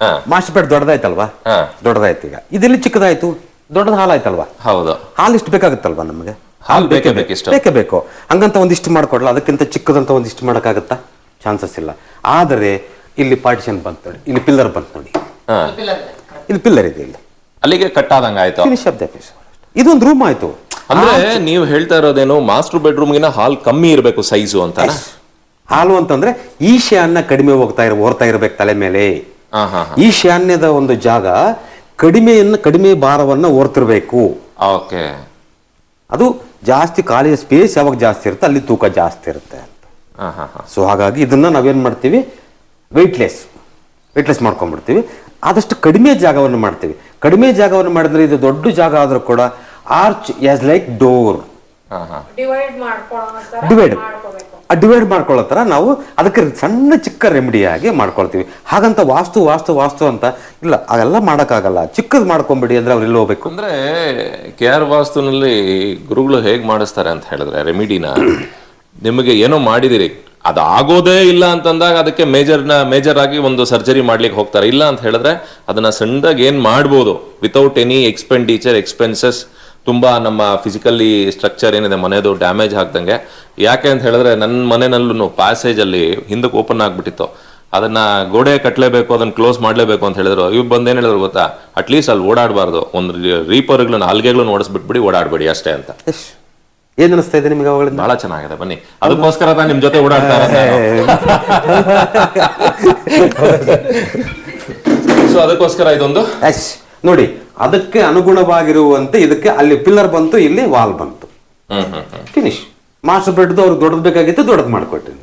ಹಾ. ಮಾಸ್ಟರ್ ಬೆಡ್ ದೊಡ್ಡದಾಯ್ತಲ್ವಾ? ಹಾ. ದೊಡ್ಡದಾಯ್ತು ಈಗ. ಇದೆಲ್ಲಿ ಚಿಕ್ಕದಾಯ್ತು ದೊಡ್ಡದ ಹಾಲ್ ಆಯ್ತಲ್ವಾ ಹೌದು. ಹಾಲ್ ಇಷ್ಟು ಬೇಕಾಗುತ್ತಲ್ವಾ ನಮಗೆ? ಹಾಲ್ ಬೇಕೇ ಬೇಕಿಷ್ಟು. ಬೇಕೇ ಬೇಕು. ಹಂಗಂತ ಒಂದಿಷ್ಟು ಮಾಡ್ಕೊಡ್ಲ? ಅದಕ್ಕಿಂತ ಚಿಕ್ಕದಂತ ಒಂದಿಷ್ಟು ಮಾಡೋಕ್ಕಾಗತ್ತಾ? ಚಾನ್ಸಸ್ ಇಲ್ಲ. ಆದರೆ ಇಲ್ಲಿ ಪಾರ್ಟಿಷನ್ ಬಂತು ನೋಡಿ. ಇಲ್ಲಿ ಪಿಲ್ಲರ್ ಬಂತು ನೋಡಿ. ಹಾ. ಇಲ್ಲಿ ಪಿಲ್ಲರ್ ಇದೆ. ಇಲ್ಲಿ ಅಲ್ಲಿಗೆ ಕಟ್ ಆದಂಗೆ ಆಯ್ತು ಇದೊಂದು ರೂಮ್ ಆಯ್ತು. ಅಂದ್ರೆ ನೀವು ಹೇಳ್ತಾ ಇರೋದೇನು ಮಾಸ್ಟರ್ ಬೆಡ್ರೂಮ್ ಗಿನ ಹಾಲ್ ಕಮ್ಮಿ ಇರಬೇಕು ಸೈಜು ಅಂತ ಹಾಲು ಅಂತಂದ್ರೆ ಈಶಾನ್ಯ ಕಡಿಮೆ ಹೋಗ್ತಾ ಇರ ಓರ್ತಾ ಇರ್ಬೇಕು ತಲೆ ಮೇಲೆ. ಈಶಾನ್ಯದ ಒಂದು ಜಾಗ ಕಡಿಮೆಯನ್ನು ಕಡಿಮೆ ಭಾರವನ್ನ ಓರ್ತಿರ್ಬೇಕು. ಓಕೆ. ಅದು ಜಾಸ್ತಿ ಖಾಲಿ ಸ್ಪೇಸ್ ಯಾವಾಗ ಜಾಸ್ತಿ ಇರುತ್ತೆ ಅಲ್ಲಿ ತೂಕ ಜಾಸ್ತಿ ಇರುತ್ತೆ ಅಂತ. ಸೊ ಹಾಗಾಗಿ ಇದನ್ನ ನಾವೇನ್ ಮಾಡ್ತೀವಿ? ವೆಯ್ಟ್ಲೆಸ್ ವೆಯ್ಟ್ಲೆಸ್ ಮಾಡ್ಕೊಂಡ್ಬಿಡ್ತೀವಿ. ಆದಷ್ಟು ಕಡಿಮೆ ಜಾಗವನ್ನು ಮಾಡ್ತೀವಿ. ಕಡಿಮೆ ಜಾಗವನ್ನು ಮಾಡಿದ್ರೆ ಇದು ದೊಡ್ಡ ಜಾಗ ಆದ್ರೂ ಕೂಡ ಆರ್ಚ್ ಆಸ್ ಲೈಕ್ ಡೋರ್ ಹಾ ಹಾ. ಡಿವೈಡ್ ಡಿವೈಡ್ ಮಾಡ್ಕೊಳ್ಳೋ ಥರ ನಾವು ಅದಕ್ಕೆ ಸಣ್ಣ ಚಿಕ್ಕ ರೆಮಿಡಿಯಾಗಿ ಮಾಡ್ಕೊಳ್ತೀವಿ. ಹಾಗಂತ ವಾಸ್ತು ವಾಸ್ತು ವಾಸ್ತು ಅಂತ ಇಲ್ಲ ಅದೆಲ್ಲ ಮಾಡೋಕ್ಕಾಗಲ್ಲ. ಚಿಕ್ಕದು ಮಾಡ್ಕೊಂಬಿಡಿ ಅಂದ್ರೆ ಅವ್ರು ಎಲ್ಲಿ ಹೋಗ್ಬೇಕು? ಅಂದ್ರೆ ಕೆ ಆರ್ ವಾಸ್ತುನಲ್ಲಿ ಗುರುಗಳು ಹೇಗೆ ಮಾಡಿಸ್ತಾರೆ ಅಂತ ಹೇಳಿದ್ರೆ ರೆಮಿಡಿನ ನಿಮಗೆ ಏನೋ ಮಾಡಿದಿರಿ ಅದು ಆಗೋದೇ ಇಲ್ಲ ಅಂತಂದಾಗ ಅದಕ್ಕೆ ಮೇಜರ್ನ ಮೇಜರ್ ಆಗಿ ಒಂದು ಸರ್ಜರಿ ಮಾಡ್ಲಿಕ್ಕೆ ಹೋಗ್ತಾರೆ. ಇಲ್ಲ ಅಂತ ಹೇಳಿದ್ರೆ ಅದನ್ನ ಸಣ್ಣದಾಗಿ ಏನು ಮಾಡ್ಬೋದು? ವಿತೌಟ್ ಎನಿ ಎಕ್ಸ್ಪೆಂಡಿಚರ್ ಎಕ್ಸ್ಪೆನ್ಸಸ್ ತುಂಬಾ ನಮ್ಮ ಫಿಸಿಕಲಿ ಸ್ಟ್ರಕ್ಚರ್ ಏನಿದೆ ಮನೆಯದು ಡ್ಯಾಮೇಜ್ ಆಗ್ದಂಗೆ. ಯಾಕೆ ಅಂತ ಹೇಳಿದ್ರೆ ನನ್ನ ಮನೆಯಲ್ಲೂ ಪ್ಯಾಸೇಜಲ್ಲಿ ಹಿಂದಕ್ಕೆ ಓಪನ್ ಆಗಿಬಿಟ್ಟಿತ್ತು. ಅದನ್ನ ಗೋಡೆ ಕಟ್ಟಲೇಬೇಕು ಅದನ್ನ ಕ್ಲೋಸ್ ಮಾಡಲೇಬೇಕು ಅಂತ ಹೇಳಿದ್ರು. ಇವ್ ಬಂದೇನ್ ಹೇಳಿದ್ರು ಗೊತ್ತಾ? ಅಟ್ಲೀಸ್ಟ್ ಅಲ್ಲಿ ಓಡಾಡಬಾರ್ದು. ಒಂದು ರೀಪರ್ಗಳನ್ನ ಹಲ್ಗೆಗಳನ್ನ ಓಡಿಸ್ಬಿಟ್ಬಿಡಿ ಓಡಾಡ್ಬೇಡಿ ಅಷ್ಟೇ ಅಂತ. ಏನ್ ಅನಿಸ್ತಾ ಇದೆ ನಿಮ್ಗೆ ಅವಾಗಳಿಂದ ಬಹಳ ಚೆನ್ನಾಗಿದೆ ಬನ್ನಿ. ಅದಕ್ಕೋಸ್ಕರ ನಾನು ನಿಮ್ ಜೊತೆ ಓಡಾಡ್ತಾ ಸೊ ಅದಕ್ಕೋಸ್ಕರ ಇದೊಂದು. ನೋಡಿ ಅದಕ್ಕೆ ಅನುಗುಣವಾಗಿರುವಂತೆ ಇದಕ್ಕೆ ಅಲ್ಲಿ ಪಿಲ್ಲರ್ ಬಂತು ಇಲ್ಲಿ ವಾಲ್ ಬಂತು. ಫಿನಿಶ್ ಮಾಸ್ಟರ್ ಬೆಡ್ದು ಅವ್ರಿಗೆ ದೊಡ್ಡದು ಬೇಕಾಗಿತ್ತು ದೊಡ್ಡದು ಮಾಡ್ಕೊಟ್ಟಿನಿ.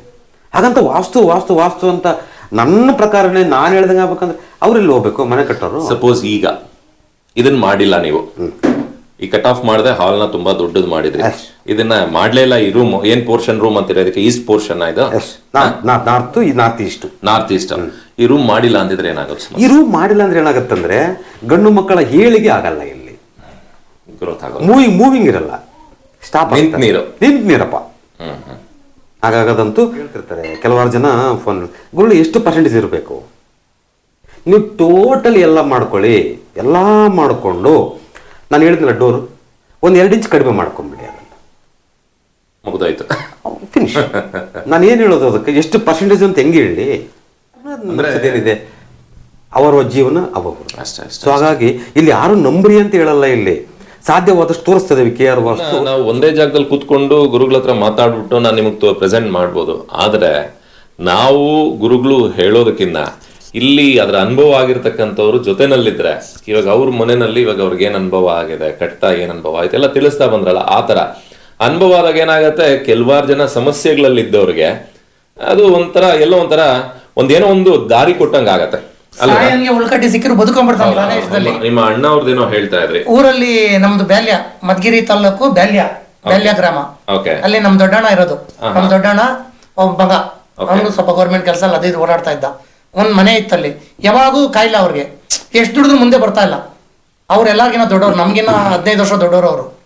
ಹಾಗಂತ ವಾಸ್ತು ವಾಸ್ತು ವಾಸ್ತು ಅಂತ ನನ್ನ ಪ್ರಕಾರನೇ ನಾನು ಹೇಳ್ದಂಗೆ ಆಗ್ಬೇಕಂದ್ರೆ ಅವ್ರೆಲ್ಲಿ ಹೋಗ್ಬೇಕು? ಮನೆ ಕಟ್ಟೋರು? ಸಪೋಸ್ ಈಗ ಇದನ್ನ ಮಾಡಿಲ್ಲ ನೀವು. ಈ ಕಟ್ ಆಫ್ ಮಾಡದೆ ಹಾಲ್ನ ತುಂಬಾ ದೊಡ್ಡದು ಮಾಡಿದ್ರಿ. ಇದನ್ನ ಮಾಡ್ಲೇ ಇಲ್ಲ ಈ ರೂಮ್ ಏನ್ ಪೋರ್ಷನ್ ರೂಮ್ ಅಂತ ಇದಕ್ಕೆ ಈಸ್ಟ್ ಪೋರ್ಷನ್ ಇದು? North north east north east ಈ ರೂಮ್ ಮಾಡಿಲ್ಲ ಅಂದಿದ್ರೆ ಏನಾಗುತ್ತೆ ಈ ರೂಮ್ ಮಾಡಿಲ್ಲ ಅಂದ್ರೆ ಏನಾಗತ್ತಂದ್ರೆ ಗಂಡು ಮಕ್ಕಳ ಹೇಳಿಗೆ ಆಗಲ್ಲ ಇಲ್ಲಿ. ಗ್ರೋತ್ ಆಗಲ್ಲ. ಮೂವಿಂಗ್ ಮೂವಿಂಗ್ ಇರಲ್ಲ. ಸ್ಟಾಪ್ ನಿಂತ್ ನೀರು. ನಿಂತ ನೀರಪ್ಪ. ಹಾಗಾಗದಂತೂ ಹೇಳ್ತಿರ್ತಾರೆ ಕೆಲವಾರು ಜನ ಫೋನ್ ಗುರುಳು ಎಷ್ಟು ಪರ್ಸೆಂಟೇಜ್ ಇರಬೇಕು? ನೀವು ಟೋಟಲ್ ಎಲ್ಲ ಮಾಡ್ಕೊಳ್ಳಿ. ಎಲ್ಲ ಮಾಡಿಕೊಂಡು ನಾನು ಹೇಳಿದ್ನಲ್ಲ ಡೋರು ಒಂದು ಎರಡು ಇಂಚ್ ಕಡಿಮೆ ಮಾಡ್ಕೊಂಬಿಡಿ ಅದನ್ನು. ಮುಗ್ದಾಯ್ತು. ಫಿನಿಶ್ ನಾನು ಏನು ಹೇಳೋದು ಅದಕ್ಕೆ? ಎಷ್ಟು ಪರ್ಸೆಂಟೇಜ್ ಅಂತ ಹೆಂಗೆ ಹೇಳಿ? ಏನಿದೆ? ಅವರ ಜೀವನ ಅವರು ಅಷ್ಟೇ ಅಷ್ಟೇ ಸೊ ಹಾಗಾಗಿ ಇಲ್ಲಿ ಯಾರು ನಂಬ್ರಿ ಅಂತ ಹೇಳಲ್ಲ ಇಲ್ಲಿ. ಸಾಧ್ಯವಾದಷ್ಟು ತೋರಿಸ್ತದೆ ಕೆ ಆರ್ ವಾಸ್ತು ನಾವು ಒಂದೇ ಜಾಗದಲ್ಲಿ ಕೂತ್ಕೊಂಡು ಗುರುಗಳ ಹತ್ರ ಮಾತಾಡ್ಬಿಟ್ಟು ನಾನು ನಿಮಗೆ ಪ್ರೆಸೆಂಟ್ ಮಾಡ್ಬೋದು. ಆದರೆ ನಾವು ಗುರುಗಳು ಹೇಳೋದಕ್ಕಿಂತ ಇಲ್ಲಿ ಅದರ ಅನುಭವ ಆಗಿರ್ತಕ್ಕಂಥವ್ರು ಜೊತೆನಲ್ಲಿದ್ರೆ ಇವಾಗ ಅವ್ರ ಮನೆಯಲ್ಲಿ ಇವಾಗ ಅವ್ರಿಗೆ ಏನ್ ಅನುಭವ ಆಗಿದೆ ಕಟ್ತಾ ಏನ್ ಅನುಭವ ಆಯ್ತು ಎಲ್ಲ ತಿಳಿಸ್ತಾ ಬಂದ್ರಲ್ಲ ಆ ತರ ಅನುಭವ ಆದಾಗ ಏನಾಗತ್ತೆ ಕೆಲವಾರು ಜನ ಸಮಸ್ಯೆಗಳಲ್ಲಿ ಇದ್ದವ್ರಿಗೆ ಅದು ಒಂಥರ ಎಲ್ಲೋ ಒಂಥರ ಒಂದೇನೋ ಒಂದು ದಾರಿ ಕೊಟ್ಟಂಗ ಆಗತ್ತೆ. ಉಳ್ಕಟ್ಟಿ ಸಿಕ್ಕಿರು ನಿಮ್ಮ ಅಣ್ಣ ಏನೋ ಹೇಳ್ತಾ ಇದ್ರಿ. ಊರಲ್ಲಿ ನಮ್ದು ಬ್ಯಾಲ್ಯ ಮದ್ಗಿರಿ ತಾಲೂಕು ಬ್ಯಾಲ್ಯ ಬ್ಯಾಲ್ಯ ಗ್ರಾಮ. ಅಲ್ಲಿ ನಮ್ ದೊಡ್ಡಣ್ಣ ಇರೋದು. ನಮ್ ದೊಡ್ಡಣ್ಣ ಒಬ್ಬ ಮಗ. ಅವನು ಸ್ವಲ್ಪ ಗೌರ್ಮೆಂಟ್ ಕೆಲಸ ಅದು ಓಡಾಡ್ತಾ ಇದ್ದ. ಒಂದ್ ಮನೆ ಇತ್ತಲ್ಲಿ. ಯಾವಾಗೂ ಕಾಯಿಲ್ಲ ಅವ್ರಿಗೆ. ಎಷ್ಟು ದುಡಿದ್ರು ಮುಂದೆ ಬರ್ತಾ ಇಲ್ಲ. ಅವ್ರು ಎಲ್ಲಾರ್ಗಿನ ದೊಡ್ಡವ್ರು ನಮ್ಗಿನ ಹದಿನೈದು ವರ್ಷ ದೊಡ್ಡವರು ಅವರು.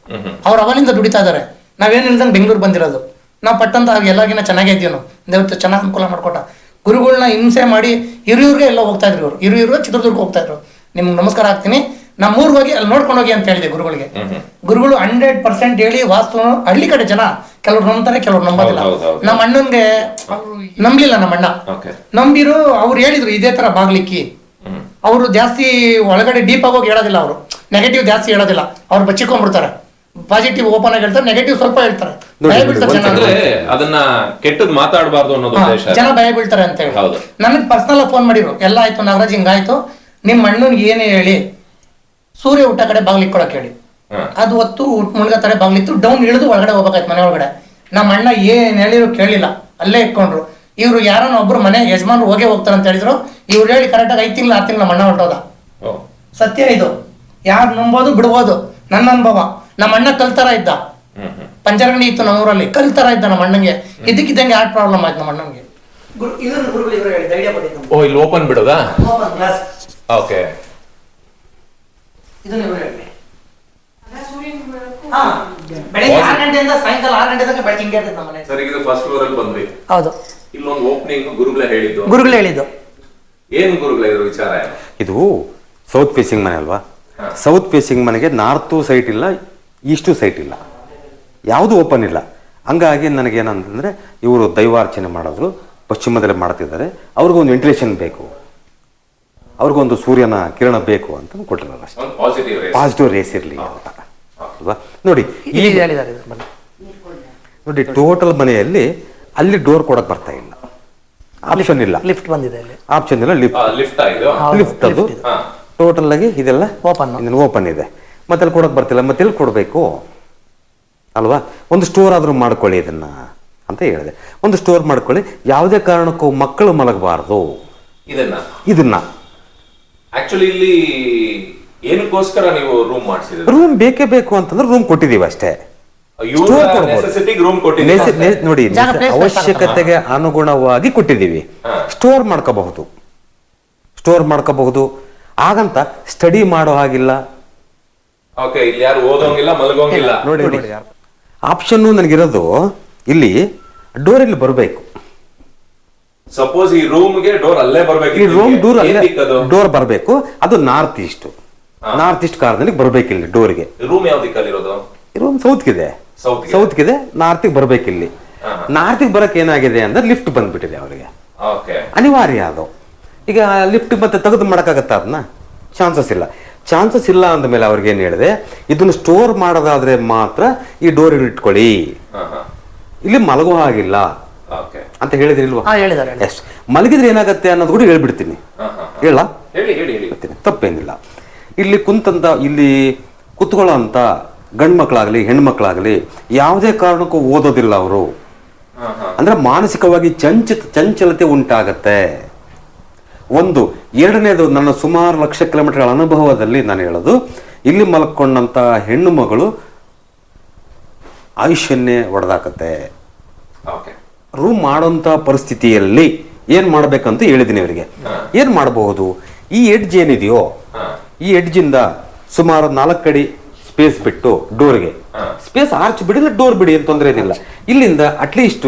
ಅವ್ರು ಅವಲಿಂದ ದುಡಿತಾ ಇದ್ದಾರೆ ನಾವೇನ್ ಇಲ್ದಂಗೆ ಬೆಂಗಳೂರು ಬಂದಿರೋದು. ನಾವು ಪಟ್ಟಂತ ಎಲ್ಲಾರ್ಗಿನ ಚೆನ್ನಾಗೇ ಇದ್ದೀವಿ ನಾವು. ದೇವತ್ತು ಚೆನ್ನಾಗಿ ಅನುಕೂಲ ಮಾಡ್ಕೊಟ್ಟ. ಗುರುಗಳನ್ನ ಹಿಂಸೆ ಮಾಡಿ ಹಿರಿಯೂರ್ಗೆ ಎಲ್ಲ ಹೋಗ್ತಾ ಇದ್ರು ಇವರು. ಹಿರಿಯೂರು ಚಿತ್ರದುರ್ಗ ಹೋಗ್ತಾ ಇದ್ರು. ನಿಮ್ಗೆ ನಮಸ್ಕಾರ ಆಗ್ತೀನಿ ನಮ್ಮ ಊರಿಗೆ ಹೋಗಿ ಅಲ್ಲಿ ನೋಡ್ಕೊಂಡು ಹೋಗಿ ಅಂತ ಹೇಳಿದೆ ಗುರುಗಳಿಗೆ. ಗುರುಗಳು ಹಂಡ್ರೆಡ್ ಪರ್ಸೆಂಟ್ ಹೇಳಿ ವಾಸ್ತು ಹಳ್ಳಿ ಕಡೆ ಜನ ಕೆಲವ್ರು ನಂಬ್ತಾರೆ ಕೆಲವ್ರು ನಂಬೋದಿಲ್ಲ. ನಮ್ಮ ಅಣ್ಣನ್ಗೆ ನಂಬಲಿಲ್ಲ ನಮ್ಮ ಅಣ್ಣ. ನಂಬಿರು ಅವ್ರು ಹೇಳಿದ್ರು ಇದೇ ತರ ಬಾಗ್ಲಿಕ್ಕಿ. ಅವರು ಜಾಸ್ತಿ ಒಳಗಡೆ ಡೀಪ್ ಆಗಿ ಹೋಗಿ ಹೇಳೋದಿಲ್ಲ ಅವರು. ನೆಗೆಟಿವ್ ಜಾಸ್ತಿ ಹೇಳೋದಿಲ್ಲ. ಅವ್ರು ಬಚ್ಚಿಕೊಂಡ್ಬಿಡ್ತಾರೆ ಪಾಸಿಟಿವ್ ಓಪನ್ ಆಗಿ ಹೇಳ್ತಾರೆ ನೆಗೆಟಿವ್ ಸ್ವಲ್ಪ ಹೇಳ್ತಾರೆ. ಭಯ ಬೀಳ್ತಾರೆ ಜನ. ಅದನ್ನ ಕೆಟ್ಟದ್ ಮಾತಾಡಬಾರ್ದು ಅನ್ನೋದು ಜನ ಭಯ ಬೀಳ್ತಾರೆ ಅಂತ ಹೇಳಿ. ನನಗೆ ಪರ್ಸನಲ್ ಫೋನ್ ಮಾಡಿರು. ಎಲ್ಲ ಆಯ್ತು ನಾಗರಾಜ್ ಹಿಂಗಾಯ್ತು ನಿಮ್ಮ ಅಣ್ಣನ್ಗೆ ಏನೇ ಹೇಳಿ ಸೂರ್ಯ ಊಟ ಕಡೆ ಬಾಗ್ಲಿಕ್ ಇಕ್ಕೊಳಕ್ ಹೇಳಿ. ಅದು ಹೊತ್ತು ಮುಳುಗ ತಡೆ ಬಾಗ್ಲಿತ್ತು ಡೌನ್ ಇಳಿದು ಒಳಗಡೆ ಹೋಗ್ಬೇಕಾಯ್ತು ಮನೆ ಒಳಗಡೆ. ನಮ್ಮ ಅಣ್ಣ ಏನ್ ಹೇಳಿದ್ರು ಕೇಳಿಲ್ಲ ಅಲ್ಲೇ ಇಟ್ಕೊಂಡ್ರು. ಇವ್ರು ಯಾರನ್ನ ಒಬ್ರು ಮನೆ ಯಜಮಾನ್ರು ಹೋಗೇ ಹೋಗ್ತಾರೆ ಅಂತ ಹೇಳಿದ್ರು. ಇವ್ರು ಹೇಳಿ ಕರೆಕ್ಟಾಗಿ ಐದು ತಿಂಗಳು ಆರು ತಿಂಗಳು ನಮ್ಮ ಅಣ್ಣ ಹೊರಟೋದ. ಸತ್ಯ ಇದು. ಯಾರು ನಂಬೋದು ಬಿಡ್ಬೋದು. ನನ್ನ ಅನುಭವ. ನಮ್ಮ ಅಣ್ಣ ಕಲ್ತರ ಇದ್ದ. ಹ್ಮ್ ಇತ್ತು ನಮ್ಮ ಇತ್ತು ನಮ್ಮೂರಲ್ಲಿ. ಕಲ್ತರ ಇದ್ದ ನಮ್ಮ ಅಣ್ಣಂಗೆ. ಇದಕ್ಕಿದ್ದಂಗೆ ಯಾರು ಪ್ರಾಬ್ಲಮ್ ಆಯ್ತು ನಮ್ಮ ಅಣ್ಣಂಗೆ? ಇದನ್ನು ಗುರುಗಳು ಇವರು ಹೇಳಿದ ಐಡಿಯಾ ಕೊಟ್ಟಿದ್ದು. ಓ ಇಲ್ಲಿ ಓಪನ್ ಬಿಡೋದಾ? ಓಕೆ ಇದನ್ನ ಇವರು ಹೇಳಿ ಸೂರ್ಯನ ಬೆಳಕು ಹಾ ಬೆಳಗ್ಗೆ ಆರು ಗಂಟೆಯಿಂದ ಸಾಯಂಕಾಲ ಆರು ಗಂಟೆ ತನಕ ಬೆಳಗ್ಗೆ ಹಿಂಗೆ ಇರ್ತೈತೆ ನಮ್ಮ ಮನೆ ಸರ್ ಈಗ ಫಸ್ಟ್ ಫ್ಲೋರ್ ಅಲ್ಲಿ ಬಂದ್ವಿ. ಹೌದು. ಇಲ್ಲೊಂದು ಓಪನಿಂಗ್ ಗುರುಗಳೇ ಹೇಳಿದ್ದು. ಗುರುಗಳು ಹೇಳಿದ್ದು. ಏನು ಗುರುಗಳೇ ಇದ್ರ ವಿಚಾರ ಏನು? ಇದು ಸೌತ್ ಫೇಸಿಂಗ್ ಮನೆ ಅಲ್ವಾ? ಸೌತ್ ಫೇಸಿಂಗ್ ಮನೆಗೆ ನಾರ್ತು ಸೈಟ್ ಇಲ್ಲ ಈಸ್ಟು ಸೈಟ್ ಇಲ್ಲ. ಯಾವುದು ಓಪನ್ ಇಲ್ಲ. ಹಂಗಾಗಿ ನನಗೇನಂತಂದರೆ ಇವರು ದೈವಾರ್ಚನೆ ಮಾಡೋದು ಪಶ್ಚಿಮದಲ್ಲಿ ಮಾಡ್ತಿದ್ದಾರೆ. ಅವ್ರಿಗೊಂದು ವೆಂಟಿಲೇಷನ್ ಬೇಕು. ಅವ್ರಿಗೊಂದು ಸೂರ್ಯನ ಕಿರಣ ಬೇಕು ಅಂತ ಕೊಟ್ಟಿರಲ್ಲ ಅಷ್ಟೇ. ಒಂದು ಪಾಸಿಟಿವ್ ಪಾಸಿಟಿವ್ ರೇಸ್ ಇರಲಿ ಅಂತ. ಅಲ್ವಾ? ನೋಡಿ ಈ ನೋಡಿ ಟೋಟಲ್ ಮನೆಯಲ್ಲಿ ಅಲ್ಲಿ ಡೋರ್ ಕೊಡಕ್ ಬರ್ತಾ ಇಲ್ಲ. ಆಪ್ಷನ್ ಇಲ್ಲ. ಲಿಫ್ಟ್ ಬಂದಿದೆ ಇಲ್ಲಿ ಆಪ್ಷನ್ ಇಲ್ಲ ಲಿಫ್ಟ್ ಲಿಫ್ಟ್ ಲಿಫ್ಟ್ ಅದು. ಟೋಟಲ್ ಆಗಿ ಇದೆಲ್ಲ ಓಪನ್ ಓಪನ್ ಇದೆ. ಮತ್ತೆ ಅಲ್ಲಿ ಕೊಡಕ್ ಬರ್ತಿಲ್ಲ. ಮತ್ತೆ ಎಲ್ಲಿ ಕೊಡಬೇಕು? ಅಲ್ವಾ? ಒಂದು ಸ್ಟೋರ್ ಆದ್ರೂ ಮಾಡ್ಕೊಳ್ಳಿ ಇದನ್ನ ಅಂತ ಹೇಳಿದೆ. ಒಂದು ಸ್ಟೋರ್ ಮಾಡ್ಕೊಳ್ಳಿ. ಯಾವುದೇ ಕಾರಣಕ್ಕೂ ಮಕ್ಕಳು ಮಲಗಬಾರ್ದು. ಇದನ್ನ. ಇದನ್ನ. ಆಕ್ಚುಲಿ ಇಲ್ಲಿ ಏನಕ್ಕೋಸ್ಕರ ನೀವು ರೂಮ್ ಮಾಡಿಸಿದ್ರಿ ರೂಮ್ ಬೇಕೇ ಬೇಕು ಅಂತಂದ್ರೆ ರೂಮ್ ಕೊಟ್ಟಿದೀವಿ ಅಷ್ಟೇ. ರೂಮ್ ನೋಡಿ ಅವಶ್ಯಕತೆಗೆ ಅನುಗುಣವಾಗಿ ಕೊಟ್ಟಿದ್ದೀವಿ. ಸ್ಟೋರ್ ಮಾಡ್ಕೋಬಹುದು. ಸ್ಟೋರ್ ಮಾಡ್ಕೋಬಹುದು. ಆಗಂತ ಸ್ಟಡಿ ಮಾಡೋ ಹಾಗಿಲ್ಲ. ಓಕೆ ಇಲ್ಲಿ ಯಾರು ಓದೋಂಗಿಲ್ಲ ಮಲಗೋಂಗಿಲ್ಲ. ನೋಡಿ ನೋಡಿ ಆಪ್ಷನ್ನು ನನಗಿರೋದು ಇಲ್ಲಿ ಡೋರ್ ಇಲ್ಲಿ ಬರಬೇಕು. ಸಪೋಸ್ ಈ ರೂಮ್ಗೆ ಡೋರ್ ಅಲ್ಲೇ ಬರ್ಬೇಕು ಈ ರೂಮ್ ಡೋರ್ ಏನ್ ಡೋರ್ ಬರಬೇಕು. ಅದು ನಾರ್ತ್ ಈಸ್ಟ್ ನಾರ್ತ್ ಈಸ್ಟ್ ಕಾರ್ನಲ್ಲಿ ಬರಬೇಕು ಇಲ್ಲಿ ಡೋರ್ಗೆ ರೂಮ್ ಯಾವ ದಿಕ್ಕಲ್ಲಿರೋದು ಇರೋದು? ರೂಮ್ ಸೌತ್ಗಿದೆ ಸೌತ್ ಸೌತ್ಗಿದೆ ನಾರ್ತಿಗೆ ಬರ್ಬೇಕು ಇಲ್ಲಿ ಹಾ. ನಾರ್ತಿಗೆ ಬರಕ್ ಏನಾಗಿದೆ ಅಂದ್ರೆ ಲಿಫ್ಟ್ ಬಂದ್ಬಿಟ್ಟಿದೆ ಅವರಿಗೆ. ಓಕೆ ಅನಿವಾರ್ಯ ಅದು. ಈಗ ಲಿಫ್ಟ್ ಮತ್ತೆ ತೆಗೆದು ಮಾಡೋಕ್ಕಾಗತ್ತ ಅದನ್ನ? ಚಾನ್ಸಸ್ ಇಲ್ಲ. ಚಾನ್ಸಸ್ ಇಲ್ಲ ಅಂದಮೇಲೆ ಅವ್ರಿಗೆ ಏನು ಹೇಳಿದೆ? ಇದನ್ನು ಸ್ಟೋರ್ ಮಾಡೋದಾದ್ರೆ ಮಾತ್ರ ಈ ಡೋರ್ ಇಟ್ಕೊಳ್ಳಿ. ಇಲ್ಲಿ ಮಲಗೋ ಹಾಗಿಲ್ಲ. ಓಕೆ ಅಂತ ಹೇಳಿದ್ರೆ ಇಲ್ವಾ ಹೇಳಿದ್ದಾರೆ ಹೇಳಿ. ಎಸ್ ಮಲಗಿದ್ರೆ ಏನಾಗುತ್ತೆ ಅನ್ನೋದು ಕೂಡ ಹೇಳ್ಬಿಡ್ತೀನಿ. ಹಾ ಹಾ ಹೇಳ ಹೇಳ್ತೀನಿ. ತಪ್ಪೇನಿಲ್ಲ. ಇಲ್ಲಿ ಕುಂತಂತ ಇಲ್ಲಿ ಕುತ್ಕೊಳ್ಳೋ ಅಂತ ಗಂಡು ಮಕ್ಕಳಾಗಲಿ ಹೆಣ್ಮಕ್ಳಾಗಲಿ ಯಾವುದೇ ಕಾರಣಕ್ಕೂ ಓದೋದಿಲ್ಲ ಅವರು. ಹಾ ಹಾ. ಅಂದ್ರೆ ಮಾನಸಿಕವಾಗಿ ಚಂಚಿತ ಚಂಚಲತೆ ಉಂಟಾಗತ್ತೆ. ಒಂದು ಎರಡನೇದು ನನ್ನ ಸುಮಾರು ಲಕ್ಷ ಕಿಲೋಮೀಟರ್ಗಳ ಅನುಭವದಲ್ಲಿ ನಾನು ಹೇಳೋದು ಇಲ್ಲಿ ಮಲ್ಕೊಂಡಂತ ಹೆಣ್ಣು ಮಗಳು ಆಯುಷ್ಯನ್ನೇ ಒಡೆದಾಕತ್ತೆ. ಓಕೆ. ರೂಮ್ ಮಾಡೋಂಥ ಪರಿಸ್ಥಿತಿಯಲ್ಲಿ ಏನ್ ಮಾಡ್ಬೇಕಂತ ಹೇಳಿದ್ದೀನಿ ಅವರಿಗೆ. ಏನ್ ಮಾಡಬಹುದು? ಈ ಎಡ್ಜ್ ಏನಿದೆಯೋ ಈ ಈ ಇಂದ ಸುಮಾರು ನಾಲ್ಕಡಿ ಸ್ಪೇಸ್ ಬಿಟ್ಟು ಡೋರ್ಗೆ ಸ್ಪೇಸ್ ಆರ್ಚ್ ಬಿಡಿ ಇಲ್ಲ ಡೋರ್ ಬಿಡಿ ಅಂತ ತೊಂದರೆ ಏನಿಲ್ಲ. ಇಲ್ಲಿಂದ ಅಟ್ಲೀಸ್ಟ್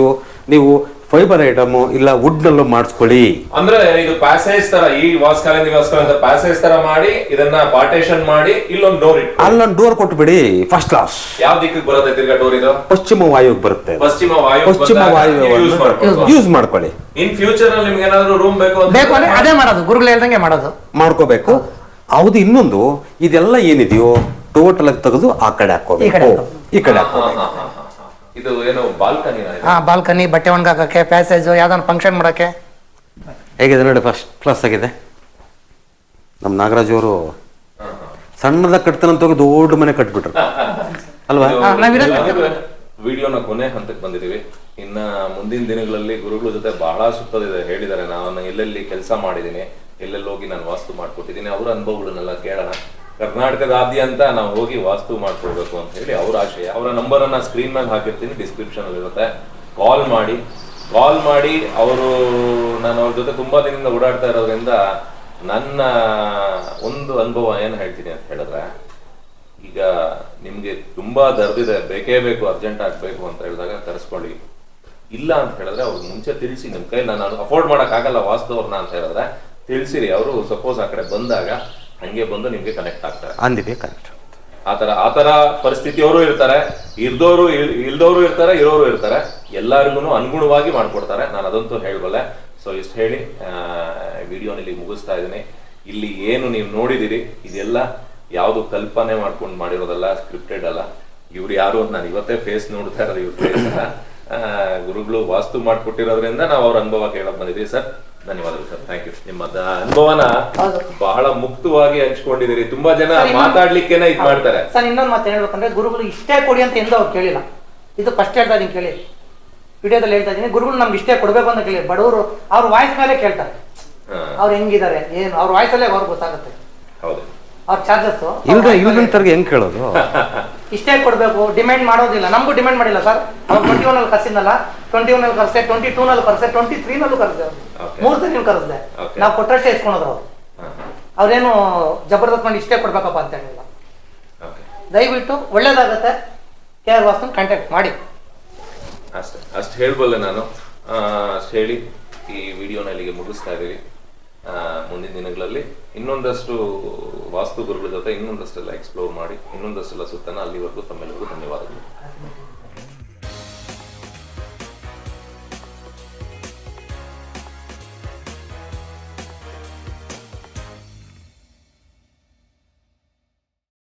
ನೀವು ಫೈಬರ್ ಐಟಮ್ ಇಲ್ಲ ವುಡ್ ನಲ್ಲೂ ಮಾಡಿಸ್ಕೊಳ್ಳಿ. ಅಂದ್ರೆ ಇದು ಪ್ಯಾಸೇಜ್ ತರ ಈ ವಾಸ್ಕಾಲಿಂದ ವಾಸ್ಕಾಲಿಂದ ಪ್ಯಾಸೇಜ್ ತರ ಮಾಡಿ ಇದನ್ನ ಪಾರ್ಟೇಷನ್ ಮಾಡಿ ಇಲ್ಲೊಂದು ಡೋರ್ ಇಟ್ಟು ಅಲ್ಲೊಂದು ಡೋರ್ ಕೊಟ್ಬಿಡಿ ಫಸ್ಟ್ ಕ್ಲಾಸ್ ಯಾವ ದಿಕ್ಕಿಗೆ ಬರುತ್ತೆ ತಿರ್ಗಾ ಡೋರ್ ಇದು? ಪಶ್ಚಿಮ ವಾಯುಗೆ ಬರುತ್ತೆ. ಪಶ್ಚಿಮ ವಾಯು ಪಶ್ಚಿಮ ವಾಯು ಯೂಸ್ ಮಾಡ್ಕೊಳ್ಳಿ. ಇನ್ ಫ್ಯೂಚರ್ ಅಲ್ಲಿ ನಿಮ್ಗೆ ಏನಾದ್ರು ರೂಮ್ ಬೇಕು ಅಂತ ಬೇಕು ಅಂದ್ರೆ ಅದೇ ಮಾಡೋದು ಗುರುಗಳು ಹೇಳ್ದಂಗೆ ಮಾಡೋದು. ಮಾಡ್ಕೋಬೇಕು. ಹೌದು ಇನ್ನೊಂದು ಇದೆಲ್ಲ ಏನಿದೆಯೋ ಟೋಟಲ್ ಆಗಿ ತೆಗೆದು ಆ ಕಡೆ ಹಾಕೋಬೇಕು ಈ ಕಡೆ ಹಾಕೋಬೇಕು. ಇದು ಏನು ಬಾಲ್ಕನಿ ಹಾ ಬಾಲ್ಕನಿ ಬಟ್ಟೆ ಒಣಗಾಕಕ್ಕೆ ಪ್ಯಾಸೇಜ್ ಯಾವ್ದಾನ ಫಂಕ್ಷನ್ ಮಾಡಕ್ಕೆ. ಹೇಗಿದೆ ನೋಡಿ ಫಸ್ಟ್ ಕ್ಲಾಸ್ ಆಗಿದೆ. ನಮ್ಮ ನಾಗರಾಜ್ ಅವರು ಸಣ್ಣದ ಕಟ್ತನ ಹೋಗಿ ದೊಡ್ಡ ಮನೆ ಕಟ್ಬಿಟ್ರು. ಅಲ್ವಾ? ವಿಡಿಯೋನ ಕೊನೆ ಹಂತಕ್ಕೆ ಬಂದಿದೀವಿ ಇನ್ನ ಮುಂದಿನ ದಿನಗಳಲ್ಲಿ ಗುರುಗಳ ಜೊತೆ ಬಹಳ ಸುತ್ತದಿದೆ ಹೇಳಿದ್ದಾರೆ. ನಾನು ಎಲ್ಲೆಲ್ಲಿ ಕೆಲಸ ಮಾಡಿದ್ದೀನಿ ಎಲ್ಲೆಲ್ಲಿ ಹೋಗಿ ನಾನು ವಾಸ್ತು ಮಾಡ್ಕೊಟ್ಟಿದ್ದೀನಿ ಅವರ ಅನುಭವಗಳನ್ನೆಲ್ಲ ಕೇಳೋಣ. ಕರ್ನಾಟಕದಾದ್ಯಂತ ನಾವು ಹೋಗಿ ವಾಸ್ತು ಮಾಡ್ಕೊಳ್ಬೇಕು ಅಂತ ಹೇಳಿ ಅವ್ರ ಆಶಯ. ಅವರ ನಂಬರನ್ನು ಸ್ಕ್ರೀನ್ ಮೇಲೆ ಹಾಕಿರ್ತೀನಿ ಡಿಸ್ಕ್ರಿಪ್ಷನ್ ಇರುತ್ತೆ. ಕಾಲ್ ಮಾಡಿ. ಕಾಲ್ ಮಾಡಿ ಅವರು, ನಾನು ಅವ್ರ ಜೊತೆ ತುಂಬಾ ದಿನದಿಂದ ಓಡಾಡ್ತಾ ಇರೋದ್ರಿಂದ ನನ್ನ ಒಂದು ಅನುಭವ ಏನು ಹೇಳ್ತೀನಿ ಅಂತ ಹೇಳಿದ್ರೆ, ಈಗ ನಿಮಗೆ ತುಂಬಾ ದರ್ದಿದೆ, ಬೇಕೇ ಬೇಕು ಅರ್ಜೆಂಟ್ ಆಗಬೇಕು ಅಂತ ಹೇಳಿದಾಗ ಕರೆಸ್ಕೊಳ್ಳಿ. ಇಲ್ಲ ಅಂತ ಹೇಳಿದ್ರೆ ಅವ್ರು ಮುಂಚೆ ತಿಳಿಸಿ ನಿಮ್ಮ ಕೈ ನಾನು ಅಫೋರ್ಡ್ ಮಾಡೋಕ್ಕಾಗಲ್ಲ ವಾಸ್ತವ್ರನ್ನ ಅಂತ ಹೇಳಿದ್ರೆ ತಿಳಿಸಿರಿ. ಅವರು ಸಪೋಸ್ ಆ ಕಡೆ ಬಂದಾಗ ಹಂಗೆ ಬಂದು ನಿಮ್ಗೆ ಕನೆಕ್ಟ್ ಆಗ್ತಾರೆ. ಅಂದಿದೆ ಕರೆಕ್ಟ್ ಆತರ ಆತರ ಪರಿಸ್ಥಿತಿಯವರು ಇರ್ತಾರೆ. ಇರ್ದೋರು ಇಲ್ದವರು ಇಲ್ದೋರು ಇರ್ತಾರೆ ಇರೋರು ಇರ್ತಾರೆ. ಎಲ್ಲರಿಗೂ ಅನುಗುಣವಾಗಿ ಮಾಡ್ಕೊಡ್ತಾರೆ. ನಾನು ಅದಂತೂ ಹೇಳಬಲ್ಲೆ. ಸೊ ಇಷ್ಟು ಹೇಳಿ ವಿಡಿಯೋನಲ್ಲಿ ಮುಗಿಸ್ತಾ ಇದ್ದೀನಿ. ಇಲ್ಲಿ ಏನು ನೀವು ನೋಡಿದಿರಿ ಇದೆಲ್ಲ ಯಾವುದು ಕಲ್ಪನೆ ಮಾಡ್ಕೊಂಡು ಮಾಡಿರೋದಲ್ಲ ಸ್ಕ್ರಿಪ್ಟೆಡ್ ಅಲ್ಲ. ಇವ್ರು ಯಾರು ಅಂತ ನಾನು ಇವತ್ತೇ ಫೇಸ್ ನೋಡ್ತಾ ಇರೋದು ಇವ್ರ ಫೇಸ್ ಗುರುಗಳು ವಾಸ್ತು ಮಾಡ್ಕೊಟ್ಟಿರೋದ್ರಿಂದ ನಾವು ಅವ್ರ ಅನುಭವ ಕೇಳಕ್ ಬಂದಿದ್ದೀವಿ ಸರ್ ಧನ್ಯವಾದಗಳು ಸರ್. ಥ್ಯಾಂಕ್ ಯು ನಿಮ್ಮ ಅನುಭವನ ಬಹಳ ಮುಕ್ತವಾಗಿ ಹಂಚ್ಕೊಂಡಿದ್ದೀರಿ. ತುಂಬಾ ಜನ ಮಾತಾಡ್ಲಿಕ್ಕೆ ಇದು ಮಾಡ್ತಾರೆ. ಸರ್ ಇನ್ನೊಂದು ಮಾತು ಹೇಳ್ಬೇಕಂದ್ರೆ ಗುರುಗಳು ಇಷ್ಟೇ ಕೊಡಿ ಅಂತ ಎಂದೂ ಅವ್ರು ಕೇಳಿಲ್ಲ. ಇದು ಫಸ್ಟ್ ಹೇಳ್ತಾ ಇದೀನಿ ಕೇಳಿ. ವಿಡಿಯೋದಲ್ಲಿ ಹೇಳ್ತಾ ಇದ್ದೀನಿ ಗುರುಗಳು ನಮ್ಗೆ ಇಷ್ಟೇ ಕೊಡಬೇಕು ಅಂತ ಕೇಳಿ. ಬಡವರು ಅವ್ರ ವಾಯ್ಸ್ ಮೇಲೆ ಕೇಳ್ತಾರೆ. ಅವ್ರು ಹೆಂಗಿದ್ದಾರೆ ಏನು ಅವ್ರ ವಾಯ್ಸಲ್ಲೇ ಅವ್ರಿಗೆ ಗೊತ್ತಾಗುತ್ತೆ. ಹೌದು. ಅವ್ರ ಚಾರ್ಜಸ್ ಇಲ್ದ ಇಲ್ದಂತರ್ಗೆ ಹೆಂಗ್ ಕೇಳೋದು? ಇಷ್ಟೇ ಕೊಡಬೇಕು ಡಿಮ್ಯಾಂಡ್ ಮಾಡೋದಿಲ್ಲ. ನಮಗೂ ಡಿಮ್ಯಾಂಡ್ ಮಾಡಿಲ್ಲ ಸರ್. ಅವ್ರು ಟ್ವೆಂಟಿ ಒನ್ ಅಲ್ಲಿ ಕರ್ಸಿದ್ನಲ್ಲ ಟ್ವೆಂಟಿ ಒನ್ ಅಲ್ಲಿ ಕರ್ಸೆ ಟ್ವೆಂಟಿ ಟೂ ನಲ್ಲಿ ಕರ್ಸೆ ಟ್ವೆಂಟಿ ತ್ರೀ ನಲ್ಲೂ ಕರ್ಸೆ. ಮೂರು ಸರಿ ಕರೆಸ್ದೆ. ನಾವು ಕೊಟ್ಟರಷ್ಟೇ ಇಸ್ಕೊಳೋದು ಅವ್ರು. ಅವ್ರೇನು ಜಬರ್ದಸ್ತ್ ಮಾಡಿ ಇಷ್ಟೇ ಕೊಡ್ಬೇಕಪ್ಪ ಅಂತ ಹೇಳಿಲ್ಲ. ದಯವಿಟ್ಟು ಒಳ್ಳೇದಾಗತ್ತೆ. ಕೆ ಆರ್ ವಾಸನ್ ಕಾಂಟ್ಯಾಕ್ಟ್ ಮಾಡಿ. ಅಷ್ಟೇ. ಅಷ್ಟು ಹೇಳ್ಬಲ್ಲೆ ನಾನು. ಅಷ್ಟು ಹೇಳಿ ಈ ವಿಡಿಯೋನ ಇಲ್ಲಿಗೆ ಮುಗಿಸ್ತಾ ಇದ್ದೀವಿ. ಮುಂದಿನ ದಿನಗಳಲ್ಲಿ ಇನ್ನೊಂದಷ್ಟು ವಾಸ್ತು ಗುರುಗಳ ಜೊತೆ ಇನ್ನೊಂದಷ್ಟೆಲ್ಲ ಎಕ್ಸ್ಪ್ಲೋರ್ ಮಾಡಿ ಇನ್ನೊಂದಷ್ಟೆಲ್ಲ ಸುತ್ತನ ಅಲ್ಲಿವರೆಗೂ ತಮ್ಮೆಲ್ಲರಿಗೂ ಧನ್ಯವಾದಗಳು.